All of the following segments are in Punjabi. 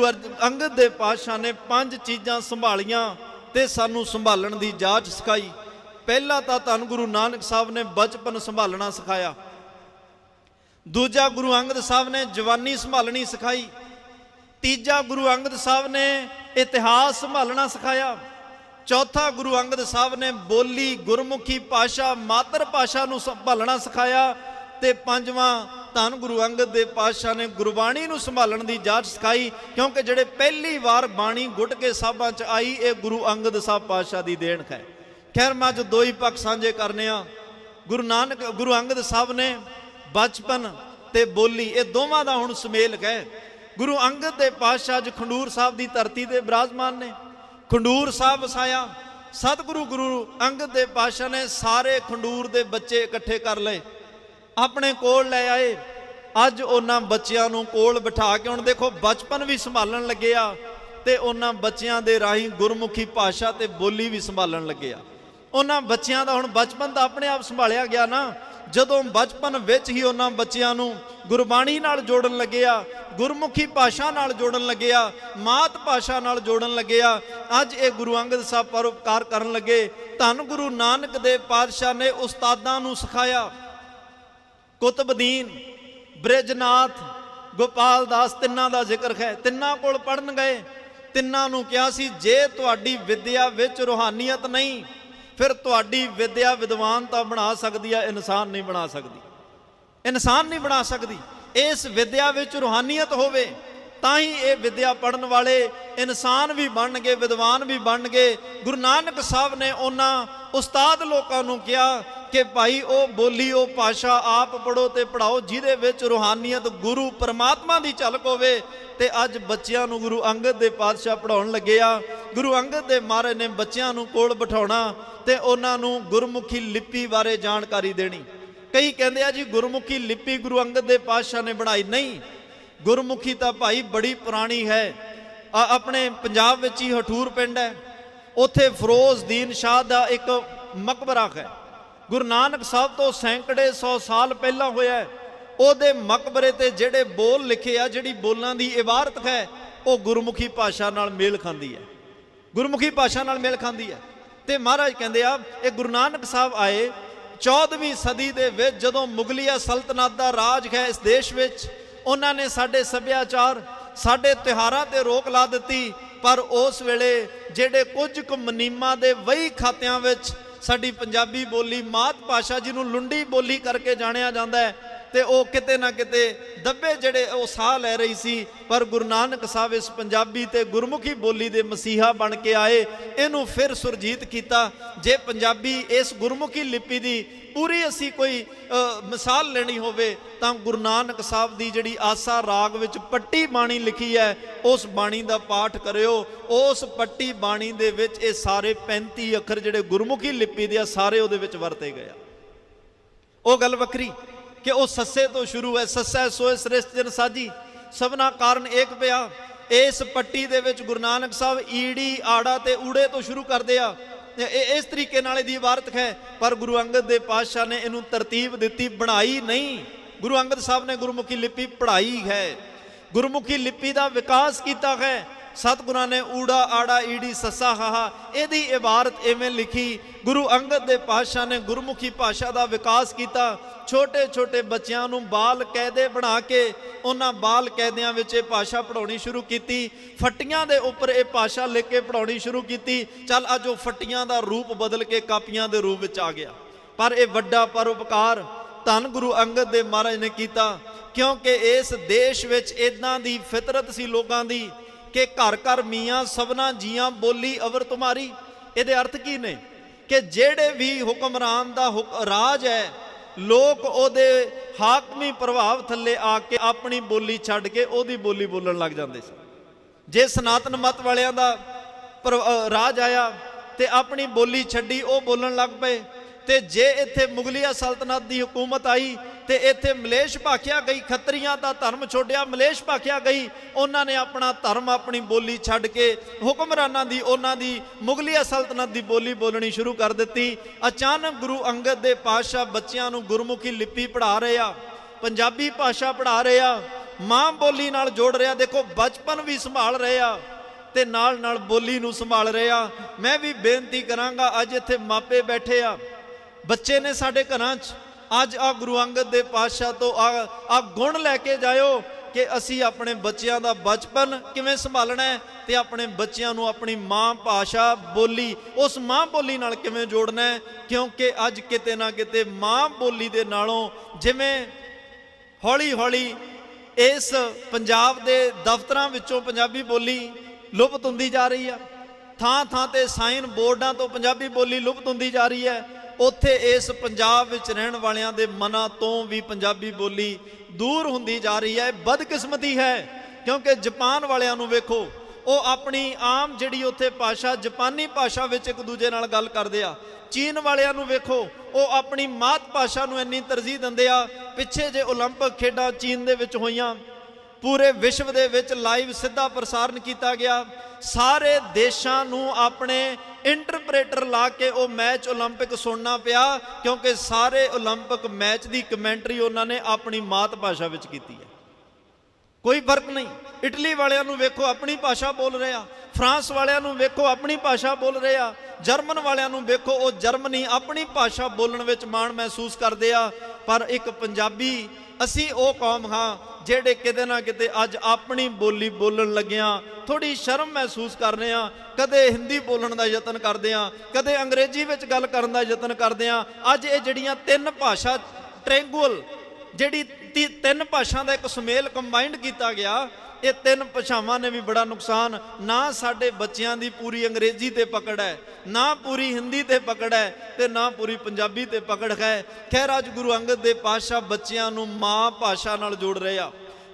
ਗੁਰੂ ਅੰਗਦ ਦੇ ਪਾਤਸ਼ਾਹ ਨੇ ਪੰਜ ਚੀਜ਼ਾਂ ਸੰਭਾਲੀਆਂ ਤੇ ਸਾਨੂੰ ਸੰਭਾਲਣ ਦੀ ਜਾਚ ਸਿਖਾਈ। ਪਹਿਲਾ ਤਾਂ ਧੰਨ ਗੁਰੂ ਨਾਨਕ ਸਾਹਿਬ ਨੇ ਬਚਪਨ ਸੰਭਾਲਣਾ ਸਿਖਾਇਆ। ਦੂਜਾ ਗੁਰੂ ਅੰਗਦ ਸਾਹਿਬ ਨੇ ਜਵਾਨੀ ਸੰਭਾਲਣੀ ਸਿਖਾਈ। ਤੀਜਾ ਗੁਰੂ ਅੰਗਦ ਸਾਹਿਬ ਨੇ ਇਤਿਹਾਸ ਸੰਭਾਲਣਾ ਸਿਖਾਇਆ। ਚੌਥਾ ਗੁਰੂ ਅੰਗਦ ਸਾਹਿਬ ਨੇ ਬੋਲੀ ਗੁਰਮੁਖੀ ਭਾਸ਼ਾ ਮਾਤਰ ਭਾਸ਼ਾ ਨੂੰ ਸੰਭਾਲਣਾ ਸਿਖਾਇਆ। ਤੇ ਪੰਜਵਾਂ ਧੰਨ ਗੁਰੂ ਅੰਗਦ ਦੇ ਪਾਤਸ਼ਾਹ ਨੇ ਗੁਰਬਾਣੀ ਨੂੰ ਸੰਭਾਲਣ ਦੀ ਜਾਚ ਸਿਖਾਈ, ਕਿਉਂਕਿ ਜਿਹੜੇ ਪਹਿਲੀ ਵਾਰ ਬਾਣੀ ਗੁੱਟ ਕੇ ਸਾਹਿਬਾਂ ਚ ਆਈ, ਇਹ ਗੁਰੂ ਅੰਗਦ ਸਾਹਿਬ ਪਾਤਸ਼ਾਹ ਦੀ ਦੇਣ ਹੈ ਖੈਰ, ਮੈਂ ਅੱਜ ਦੋ ਹੀ ਪੱਖ ਸਾਂਝੇ ਕਰਨੇ ਆ। ਗੁਰੂ ਨਾਨਕ, ਗੁਰੂ ਅੰਗਦ ਸਾਹਿਬ ਨੇ ਬਚਪਨ ਤੇ ਬੋਲੀ, ਇਹ ਦੋਵਾਂ ਦਾ ਹੁਣ ਸੁਮੇਲ ਹੈ ਗੁਰੂ ਅੰਗਦ ਦੇ ਪਾਤਸ਼ਾਹ ਅੱਜ ਖੰਡੂਰ ਸਾਹਿਬ ਦੀ ਧਰਤੀ ਤੇ ਬਿਰਾਜਮਾਨ ਨੇ। ਖੰਡੂਰ ਸਾਹਿਬ ਵਸਾਇਆ। ਸਤਿਗੁਰੂ, ਗੁਰੂ ਅੰਗਦ ਦੇ ਪਾਤਸ਼ਾਹ ਨੇ ਸਾਰੇ ਖੰਡੂਰ ਦੇ ਬੱਚੇ ਇਕੱਠੇ ਕਰ ਲਏ। ਆਪਣੇ ਕੋਲ ਲੈ ਆਏ। ਅੱਜ ਉਹਨਾਂ ਬੱਚਿਆਂ ਨੂੰ ਕੋਲ ਬਿਠਾ ਕੇ ਹੁਣ ਦੇਖੋ ਬਚਪਨ ਵੀ ਸੰਭਾਲਣ ਲੱਗੇ ਆ ਤੇ ਉਹਨਾਂ ਬੱਚਿਆਂ ਦੇ ਰਾਹੀਂ ਗੁਰਮੁਖੀ ਭਾਸ਼ਾ ਤੇ ਬੋਲੀ ਵੀ ਸੰਭਾਲਣ ਲੱਗੇ ਆ। ਉਹਨਾਂ ਬੱਚਿਆਂ ਦਾ ਹੁਣ ਬਚਪਨ ਤਾਂ ਆਪਣੇ ਆਪ ਸੰਭਾਲਿਆ ਗਿਆ ਨਾ। ਜਦੋਂ ਬਚਪਨ ਵਿੱਚ ਹੀ ਉਹਨਾਂ ਬੱਚਿਆਂ ਨੂੰ ਗੁਰਬਾਣੀ ਨਾਲ ਜੋੜਨ ਲੱਗੇ ਆ, ਗੁਰਮੁਖੀ ਭਾਸ਼ਾ ਨਾਲ ਜੋੜਨ ਲੱਗੇ ਆ, ਮਾਤ ਭਾਸ਼ਾ ਨਾਲ ਜੋੜਨ ਲੱਗੇ ਆ, ਅੱਜ ਇਹ ਗੁਰੂ ਅੰਗਦ ਸਾਹਿਬ ਪਰਉਪਕਾਰ ਕਰਨ ਲੱਗੇ। ਧੰਨ ਗੁਰੂ ਨਾਨਕ ਦੇਵ ਪਾਤਸ਼ਾਹ ਨੇ ਉਸਤਾਦਾਂ ਨੂੰ ਸਿਖਾਇਆ। ਕੁਤਬਦੀਨ, ਬ੍ਰਿਜਨਾਥ, ਗੋਪਾਲ ਦਾਸ ਤਿੰਨਾਂ ਦਾ ਜ਼ਿਕਰ ਹੈ। ਤਿੰਨਾਂ ਕੋਲ ਪੜਨ ਗਏ। ਤਿੰਨਾਂ ਨੂੰ ਕਿਹਾ ਸੀ, ਜੇ ਤੁਹਾਡੀ ਵਿਦਿਆ ਵਿੱਚ ਰੋਹਾਨੀਅਤ ਨਹੀਂ, ਫਿਰ ਤੁਹਾਡੀ ਵਿਦਿਆ ਵਿਦਵਾਨ ਤਾਂ ਬਣਾ ਸਕਦੀ ਹੈ ਇਨਸਾਨ ਨਹੀਂ ਬਣਾ ਸਕਦੀ। ਇਨਸਾਨ ਨਹੀਂ ਬਣਾ ਸਕਦੀ। ਇਸ ਵਿਦਿਆ ਵਿੱਚ ਰੋਹਾਨੀਅਤ ਹੋਵੇ, ਤਾਂ ਹੀ ਇਹ ਵਿਦਿਆ ਪੜਨ ਵਾਲੇ ਇਨਸਾਨ ਵੀ ਬਣਨਗੇ, ਵਿਦਵਾਨ ਵੀ ਬਣਨਗੇ। ਗੁਰੂ ਨਾਨਕ ਸਾਹਿਬ ਨੇ ਉਹਨਾਂ ਉਸਤਾਦ ਲੋਕਾਂ ਨੂੰ ਕਿਹਾ ਕਿ ਭਾਈ ਉਹ ਬੋਲੀ, ਉਹ ਭਾਸ਼ਾ ਆਪ ਪੜੋ ਤੇ ਪੜਾਓ ਜਿਹਦੇ ਵਿੱਚ ਰੋਹਾਨੀਅਤ ਗੁਰੂ ਪਰਮਾਤਮਾ ਦੀ ਝਲਕ ਹੋਵੇ ਤੇ ਅੱਜ ਬੱਚਿਆਂ ਨੂੰ ਗੁਰੂ ਅੰਗਦ ਦੇ ਪਾਤਸ਼ਾਹ ਪੜਾਉਣ ਲੱਗੇ ਆ। ਗੁਰੂ ਅੰਗਦ ਦੇ ਮਹਾਰਾਜ ਨੇ ਬੱਚਿਆਂ ਨੂੰ ਕੋਲ ਬਿਠਾਉਣਾ ਤੇ ਉਹਨਾਂ ਨੂੰ ਗੁਰਮੁਖੀ ਲਿਪੀ ਬਾਰੇ ਜਾਣਕਾਰੀ ਦੇਣੀ। ਕਈ ਕਹਿੰਦੇ ਆ ਜੀ, ਗੁਰਮੁਖੀ ਲਿਪੀ ਗੁਰੂ ਅੰਗਦ ਦੇ ਪਾਤਸ਼ਾਹ ਨੇ ਬਣਾਈ ਨਹੀਂ। ਗੁਰਮੁਖੀ ਤਾਂ ਭਾਈ ਬੜੀ ਪੁਰਾਣੀ ਹੈ। ਆਪਣੇ ਪੰਜਾਬ ਵਿੱਚ ਹੀ ਹਠੂਰ ਪਿੰਡ ਹੈ। ਉੱਥੇ ਫਿਰੋਜ਼ਦੀਨ ਸ਼ਾਹ ਦਾ ਇੱਕ ਮਕਬਰਾ ਹੈ। ਗੁਰੂ ਨਾਨਕ ਸਾਹਿਬ ਤੋਂ ਸੈਂਕੜੇ 100 ਸਾਲ ਪਹਿਲਾਂ ਹੋਇਆ ਉਹਦੇ ਮਕਬਰੇ ਤੇ ਜਿਹੜੇ ਬੋਲ ਲਿਖੇ ਆ, ਜਿਹੜੀ ਬੋਲਾਂ ਦੀ ਇਬਾਰਤ ਹੈ, ਉਹ ਗੁਰਮੁਖੀ ਭਾਸ਼ਾ ਨਾਲ ਮੇਲ ਖਾਂਦੀ ਹੈ। ਗੁਰਮੁਖੀ ਭਾਸ਼ਾ ਨਾਲ ਮੇਲ ਖਾਂਦੀ ਹੈ। ਤੇ ਮਹਾਰਾਜ ਕਹਿੰਦੇ ਆ, ਇਹ ਗੁਰੂ ਨਾਨਕ ਸਾਹਿਬ ਆਏ 14ਵੀਂ ਸਦੀ ਦੇ ਵਿੱਚ, ਜਦੋਂ ਮੁਗਲੀਆ ਸਲਤਨਤ ਦਾ ਰਾਜ ਹੈ ਇਸ ਦੇਸ਼ ਵਿੱਚ, ਉਹਨਾਂ ਨੇ ਸਾਡੇ ਸੱਭਿਆਚਾਰ, ਸਾਡੇ ਤਿਉਹਾਰਾਂ ਤੇ ਰੋਕ ਲਾ ਦਿੱਤੀ, ਪਰ ਉਸ ਵੇਲੇ ਜਿਹੜੇ ਕੁਝ ਕੁ ਮਨੀਮਾਂ ਦੇ ਵਹੀ ਖਾਤਿਆਂ ਵਿੱਚ ਸਾਡੀ ਪੰਜਾਬੀ ਬੋਲੀ ਮਾਤ ਭਾਸ਼ਾ ਜਿਹਨੂੰ ਲੁੰਡੀ ਬੋਲੀ ਕਰਕੇ ਜਾਣਿਆ ਜਾਂਦਾ ਹੈ ਤੇ ਉਹ ਕਿਤੇ ਨਾ ਕਿਤੇ ਦੱਬੇ ਜਿਹੜੇ ਉਹ ਸਾਹ ਲੈ ਰਹੀ ਸੀ, ਪਰ ਗੁਰੂ ਨਾਨਕ ਸਾਹਿਬ ਇਸ ਪੰਜਾਬੀ ਤੇ ਗੁਰਮੁਖੀ ਬੋਲੀ ਦੇ ਮਸੀਹਾ ਬਣ ਕੇ ਆਏ, ਇਹਨੂੰ ਫਿਰ ਸੁਰਜੀਤ ਕੀਤਾ। ਜੇ ਪੰਜਾਬੀ ਇਸ ਗੁਰਮੁਖੀ ਲਿਪੀ ਦੀ ਪੂਰੀ ਅਸੀਂ ਕੋਈ ਮਿਸਾਲ ਲੈਣੀ ਹੋਵੇ, ਤਾਂ ਗੁਰੂ ਨਾਨਕ ਸਾਹਿਬ ਦੀ ਜਿਹੜੀ ਆਸਾ ਰਾਗ ਵਿੱਚ ਪੱਟੀ ਬਾਣੀ ਲਿਖੀ ਹੈ, ਉਸ ਬਾਣੀ ਦਾ ਪਾਠ ਕਰਿਓ। ਉਸ ਪੱਟੀ ਬਾਣੀ ਦੇ ਵਿੱਚ ਇਹ ਸਾਰੇ 35 ਅੱਖਰ ਜਿਹੜੇ ਗੁਰਮੁਖੀ ਲਿਪੀ ਦੇ ਆ, ਸਾਰੇ ਉਹਦੇ ਵਿੱਚ ਵਰਤੇ ਗਏ ਉਹ ਗੱਲ ਵੱਖਰੀ। ਕਿ ਉਹ ਸੱਸੇ ਤੋਂ ਸ਼ੁਰੂ ਹੈ, ਸੱਸੈ ਸੋਏ ਸ੍ਰਿਸ਼ਟ ਜਨ ਸਾਜੀ। ਸਭਨਾ ਕਾਰਨ ਏਕ ਪਿਆ, ਇਸ ਪੱਟੀ ਦੇ ਵਿੱਚ ਗੁਰੂ ਨਾਨਕ ਸਾਹਿਬ ਈੜੀ, ਆੜਾ ਤੇ ਊੜੇ ਤੋਂ ਸ਼ੁਰੂ ਕਰਦੇ ਆ। ਇਹ ਇਸ ਤਰੀਕੇ ਨਾਲ ਇਹਦੀ ਇਬਾਰਤ ਹੈ, ਪਰ ਗੁਰੂ ਅੰਗਦ ਦੇ ਪਾਤਸ਼ਾਹ ਨੇ ਇਹਨੂੰ ਤਰਤੀਬ ਦਿੱਤੀ, ਬਣਾਈ ਨਹੀਂ। ਗੁਰੂ ਅੰਗਦ ਸਾਹਿਬ ਨੇ ਗੁਰਮੁਖੀ ਲਿਪੀ ਪੜ੍ਹਾਈ ਹੈ। ਗੁਰਮੁਖੀ ਲਿਪੀ ਦਾ ਵਿਕਾਸ ਕੀਤਾ ਹੈ ਸਤਿਗੁਰਾਂ ਨੇ ਊੜਾ, ਆੜਾ, ਈੜੀ, ਸੱਸਾ, ਹਾਹਾ, ਇਹਦੀ ਇਬਾਰਤ ਐਵੇਂ ਲਿਖੀ। ਗੁਰੂ ਅੰਗਦ ਦੇ ਪਾਤਸ਼ਾਹ ਨੇ ਗੁਰਮੁਖੀ ਭਾਸ਼ਾ ਦਾ ਵਿਕਾਸ ਕੀਤਾ। ਛੋਟੇ ਛੋਟੇ ਬੱਚਿਆਂ ਨੂੰ ਬਾਲ ਕਾਇਦੇ ਬਣਾ ਕੇ ਉਹਨਾਂ ਬਾਲ ਕਾਇਦਿਆਂ ਵਿੱਚ ਇਹ ਭਾਸ਼ਾ ਪੜਾਉਣੀ ਸ਼ੁਰੂ ਕੀਤੀ। ਫੱਟੀਆਂ ਦੇ ਉੱਪਰ ਇਹ ਭਾਸ਼ਾ ਲਿਖ ਕੇ ਪੜਾਉਣੀ ਸ਼ੁਰੂ ਕੀਤੀ। ਚੱਲ ਅੱਜ ਉਹ ਫੱਟੀਆਂ ਦਾ ਰੂਪ ਬਦਲ ਕੇ ਕਾਪੀਆਂ ਦੇ ਰੂਪ ਵਿੱਚ ਆ ਗਿਆ। ਪਰ ਇਹ ਵੱਡਾ ਪਰਉਪਕਾਰ ਧੰਨ ਗੁਰੂ ਅੰਗਦ ਦੇਵ ਮਹਾਰਾਜ ਨੇ ਕੀਤਾ। ਕਿਉਂਕਿ ਇਸ ਦੇਸ਼ ਵਿੱਚ ਇਦਾਂ ਦੀ ਫਿਤਰਤ ਸੀ ਲੋਕਾਂ ਦੀ ਕਿ ਘਰ ਘਰ ਮੀਆਂ ਸਭਨਾ ਜੀਆਂ ਬੋਲੀ ਅਵਰ ਤੁਮਾਰੀ। ਇਹਦੇ ਅਰਥ ਕੀ ਨੇ? ਕਿ ਜਿਹੜੇ ਵੀ ਹੁਕਮਰਾਨ ਦਾ ਹੁਕ- ਰਾਜ ਹੈ, ਲੋਕ ਉਹਦੇ ਹਾਕਮੀ ਪ੍ਰਭਾਵ ਥੱਲੇ ਆ ਕੇ ਆਪਣੀ ਬੋਲੀ ਛੱਡ ਕੇ ਉਹਦੀ ਬੋਲੀ ਬੋਲਣ ਲੱਗ ਜਾਂਦੇ ਸੀ। ਜੇ ਸਨਾਤਨ ਮਤ ਵਾਲਿਆਂ ਦਾ ਪਰ- ਰਾਜ ਆਇਆ ਤੇ ਆਪਣੀ ਬੋਲੀ ਛੱਡੀ, ਉਹ ਬੋਲਣ ਲੱਗ ਪਏ। ਤੇ ਜੇ ਇੱਥੇ ਮੁਗਲੀਆ ਸਲਤਨਤ ਦੀ ਹਕੂਮਤ ਆਈ ਤੇ ਇੱਥੇ ਮਲੇਸ਼ ਭਾਖਿਆ ਗਈ, ਖੱਤਰੀਆਂ ਦਾ ਧਰਮ ਛੋੜਿਆ, ਮਲੇਸ਼ ਭਾਖਿਆ ਗਈ, ਉਹਨਾਂ ਨੇ ਆਪਣਾ ਧਰਮ, ਆਪਣੀ ਬੋਲੀ ਛੱਡ ਕੇ ਹੁਕਮਰਾਨਾਂ ਦੀ, ਉਹਨਾਂ ਦੀ ਮੁਗਲੀਆ ਸਲਤਨਤ ਦੀ ਬੋਲੀ ਬੋਲਣੀ ਸ਼ੁਰੂ ਕਰ ਦਿੱਤੀ। ਅਚਾਨਕ ਗੁਰੂ ਅੰਗਦ ਦੇ ਪਾਤਸ਼ਾਹ ਬੱਚਿਆਂ ਨੂੰ ਗੁਰਮੁਖੀ ਲਿਪੀ ਪੜ੍ਹਾ ਰਹੇ ਆ, ਪੰਜਾਬੀ ਭਾਸ਼ਾ ਪੜ੍ਹਾ ਰਹੇ ਆ, ਮਾਂ ਬੋਲੀ ਨਾਲ ਜੋੜ ਰਿਹਾ ਦੇਖੋ ਬਚਪਨ ਵੀ ਸੰਭਾਲ ਰਹੇ ਆ ਤੇ ਨਾਲ ਨਾਲ ਬੋਲੀ ਨੂੰ ਸੰਭਾਲ ਰਹੇ ਆ। ਮੈਂ ਵੀ ਬੇਨਤੀ ਕਰਾਂਗਾ, ਅੱਜ ਇੱਥੇ ਮਾਪੇ ਬੈਠੇ ਆ, ਬੱਚੇ ਨੇ ਸਾਡੇ ਘਰਾਂ 'ਚ ਅੱਜ ਆ ਗੁਰੂ ਅੰਗਦ ਦੇ ਪਾਤਸ਼ਾਹ ਤੋਂ ਆ ਆ ਗੁਣ ਲੈ ਕੇ ਜਾਇਓ ਕਿ ਅਸੀਂ ਆਪਣੇ ਬੱਚਿਆਂ ਦਾ ਬਚਪਨ ਕਿਵੇਂ ਸੰਭਾਲਣਾ ਹੈ ਤੇ ਆਪਣੇ ਬੱਚਿਆਂ ਨੂੰ ਆਪਣੀ ਮਾਂ ਭਾਸ਼ਾ ਬੋਲੀ, ਉਸ ਮਾਂ ਬੋਲੀ ਨਾਲ ਕਿਵੇਂ ਜੋੜਨਾ ਹੈ? ਕਿਉਂਕਿ ਅੱਜ ਕਿਤੇ ਨਾ ਕਿਤੇ ਮਾਂ ਬੋਲੀ ਦੇ ਨਾਲੋਂ ਜਿਵੇਂ ਹੌਲੀ ਹੌਲੀ ਇਸ ਪੰਜਾਬ ਦੇ ਦਫ਼ਤਰਾਂ ਵਿੱਚੋਂ ਪੰਜਾਬੀ ਬੋਲੀ ਲੁਪਤ ਹੁੰਦੀ ਜਾ ਰਹੀ ਆ ਥਾਂ ਥਾਂ ਤੇ ਸਾਈਨ ਬੋਰਡਾਂ ਤੋਂ ਪੰਜਾਬੀ ਬੋਲੀ ਲੁਪਤ ਹੁੰਦੀ ਜਾ ਰਹੀ ਹੈ ਉੱਥੇ ਇਸ ਪੰਜਾਬ ਵਿੱਚ ਰਹਿਣ ਵਾਲਿਆਂ ਦੇ ਮਨਾਂ ਤੋਂ ਵੀ ਪੰਜਾਬੀ ਬੋਲੀ ਦੂਰ ਹੁੰਦੀ ਜਾ ਰਹੀ ਹੈ ਇਹ ਬਦਕਿਸਮਤੀ ਹੈ ਕਿਉਂਕਿ ਜਾਪਾਨ ਵਾਲਿਆਂ ਨੂੰ ਵੇਖੋ ਉਹ ਆਪਣੀ ਆਮ ਜਿਹੜੀ ਉੱਥੇ ਭਾਸ਼ਾ ਜਾਪਾਨੀ ਭਾਸ਼ਾ ਵਿੱਚ ਇੱਕ ਦੂਜੇ ਨਾਲ ਗੱਲ ਕਰਦੇ ਆ ਚੀਨ ਵਾਲਿਆਂ ਨੂੰ ਵੇਖੋ ਉਹ ਆਪਣੀ ਮਾਤ ਭਾਸ਼ਾ ਨੂੰ ਇੰਨੀ ਤਰਜੀਹ ਦਿੰਦੇ ਆ ਪਿੱਛੇ ਜੇ 올림픽 ਖੇਡਾਂ ਚੀਨ ਦੇ ਵਿੱਚ ਹੋਈਆਂ ਪੂਰੇ ਵਿਸ਼ਵ ਦੇ ਵਿੱਚ ਲਾਈਵ ਸਿੱਧਾ ਪ੍ਰਸਾਰਣ ਕੀਤਾ ਗਿਆ ਸਾਰੇ ਦੇਸ਼ਾਂ ਨੂੰ ਆਪਣੇ ਇੰਟਰਪ੍ਰੇਟਰ ਲਾ ਕੇ ਉਹ ਮੈਚ 올림픽 ਸੁਣਨਾ ਪਿਆ ਕਿਉਂਕਿ ਸਾਰੇ 올림픽 ਮੈਚ ਦੀ ਕਮੈਂਟਰੀ ਉਹਨਾਂ ਨੇ ਆਪਣੀ ਮਾਤ ਭਾਸ਼ਾ ਵਿੱਚ ਕੀਤੀ ਹੈ ਕੋਈ ਫਰਕ ਨਹੀਂ ਇਟਲੀ ਵਾਲਿਆਂ ਨੂੰ ਵੇਖੋ ਆਪਣੀ ਭਾਸ਼ਾ ਬੋਲ ਰਹੇ ਆ ਫਰਾਂਸ ਵਾਲਿਆਂ ਨੂੰ ਵੇਖੋ ਆਪਣੀ ਭਾਸ਼ਾ ਬੋਲ ਰਹੇ ਆ ਜਰਮਨ ਵਾਲਿਆਂ ਨੂੰ ਵੇਖੋ ਉਹ ਜਰਮਨੀ ਆਪਣੀ ਭਾਸ਼ਾ ਬੋਲਣ ਵਿੱਚ ਮਾਣ ਮਹਿਸੂਸ ਕਰਦੇ ਆ ਪਰ ਇੱਕ ਪੰਜਾਬੀ ਅਸੀਂ ਉਹ ਕੌਮ ਹਾਂ ਜਿਹੜੇ ਕਿਤੇ ਨਾ ਕਿਤੇ ਅੱਜ ਆਪਣੀ ਬੋਲੀ ਬੋਲਣ ਲੱਗਿਆਂ ਥੋੜੀ ਸ਼ਰਮ ਮਹਿਸੂਸ ਕਰ ਰਹੇ ਆ ਕਦੇ ਹਿੰਦੀ ਬੋਲਣ ਦਾ ਯਤਨ ਕਰਦੇ ਆ ਕਦੇ ਅੰਗਰੇਜ਼ੀ ਵਿੱਚ ਗੱਲ ਕਰਨ ਦਾ ਯਤਨ ਕਰਦੇ ਆ ਅੱਜ ਇਹ ਜਿਹੜੀਆਂ ਤਿੰਨ ਭਾਸ਼ਾ ਟ੍ਰੈਂਗੂਅਲ ਜਿਹੜੀ ਤੀ- ਤਿੰਨ ਭਾਸ਼ਾ ਦਾ ਇੱਕ ਸੁਮੇਲ ਕੰਬਾਈਨਡ ਕੀਤਾ ਗਿਆ, ਇਹ ਤਿੰਨ ਭਾਸ਼ਾਵਾਂ ਨੇ ਵੀ ਬੜਾ ਨੁਕਸਾਨ, ਨਾ ਸਾਡੇ ਬੱਚਿਆਂ ਦੀ ਪੂਰੀ ਅੰਗਰੇਜ਼ੀ ਤੇ ਪਕੜ ਹੈ, ਨਾ ਪੂਰੀ ਹਿੰਦੀ ਤੇ ਪਕੜ ਹੈ ਤੇ ਨਾ ਪੂਰੀ ਪੰਜਾਬੀ ਤੇ ਪਕੜ ਹੈ। ਖੈਰ, ਅੱਜ ਗੁਰੂ ਅੰਗਦ ਦੇ ਪਾਤਸ਼ਾਹ ਬੱਚਿਆਂ ਨੂੰ ਮਾਂ ਭਾਸ਼ਾ ਨਾਲ ਜੋੜ ਰਹੇ ਆ,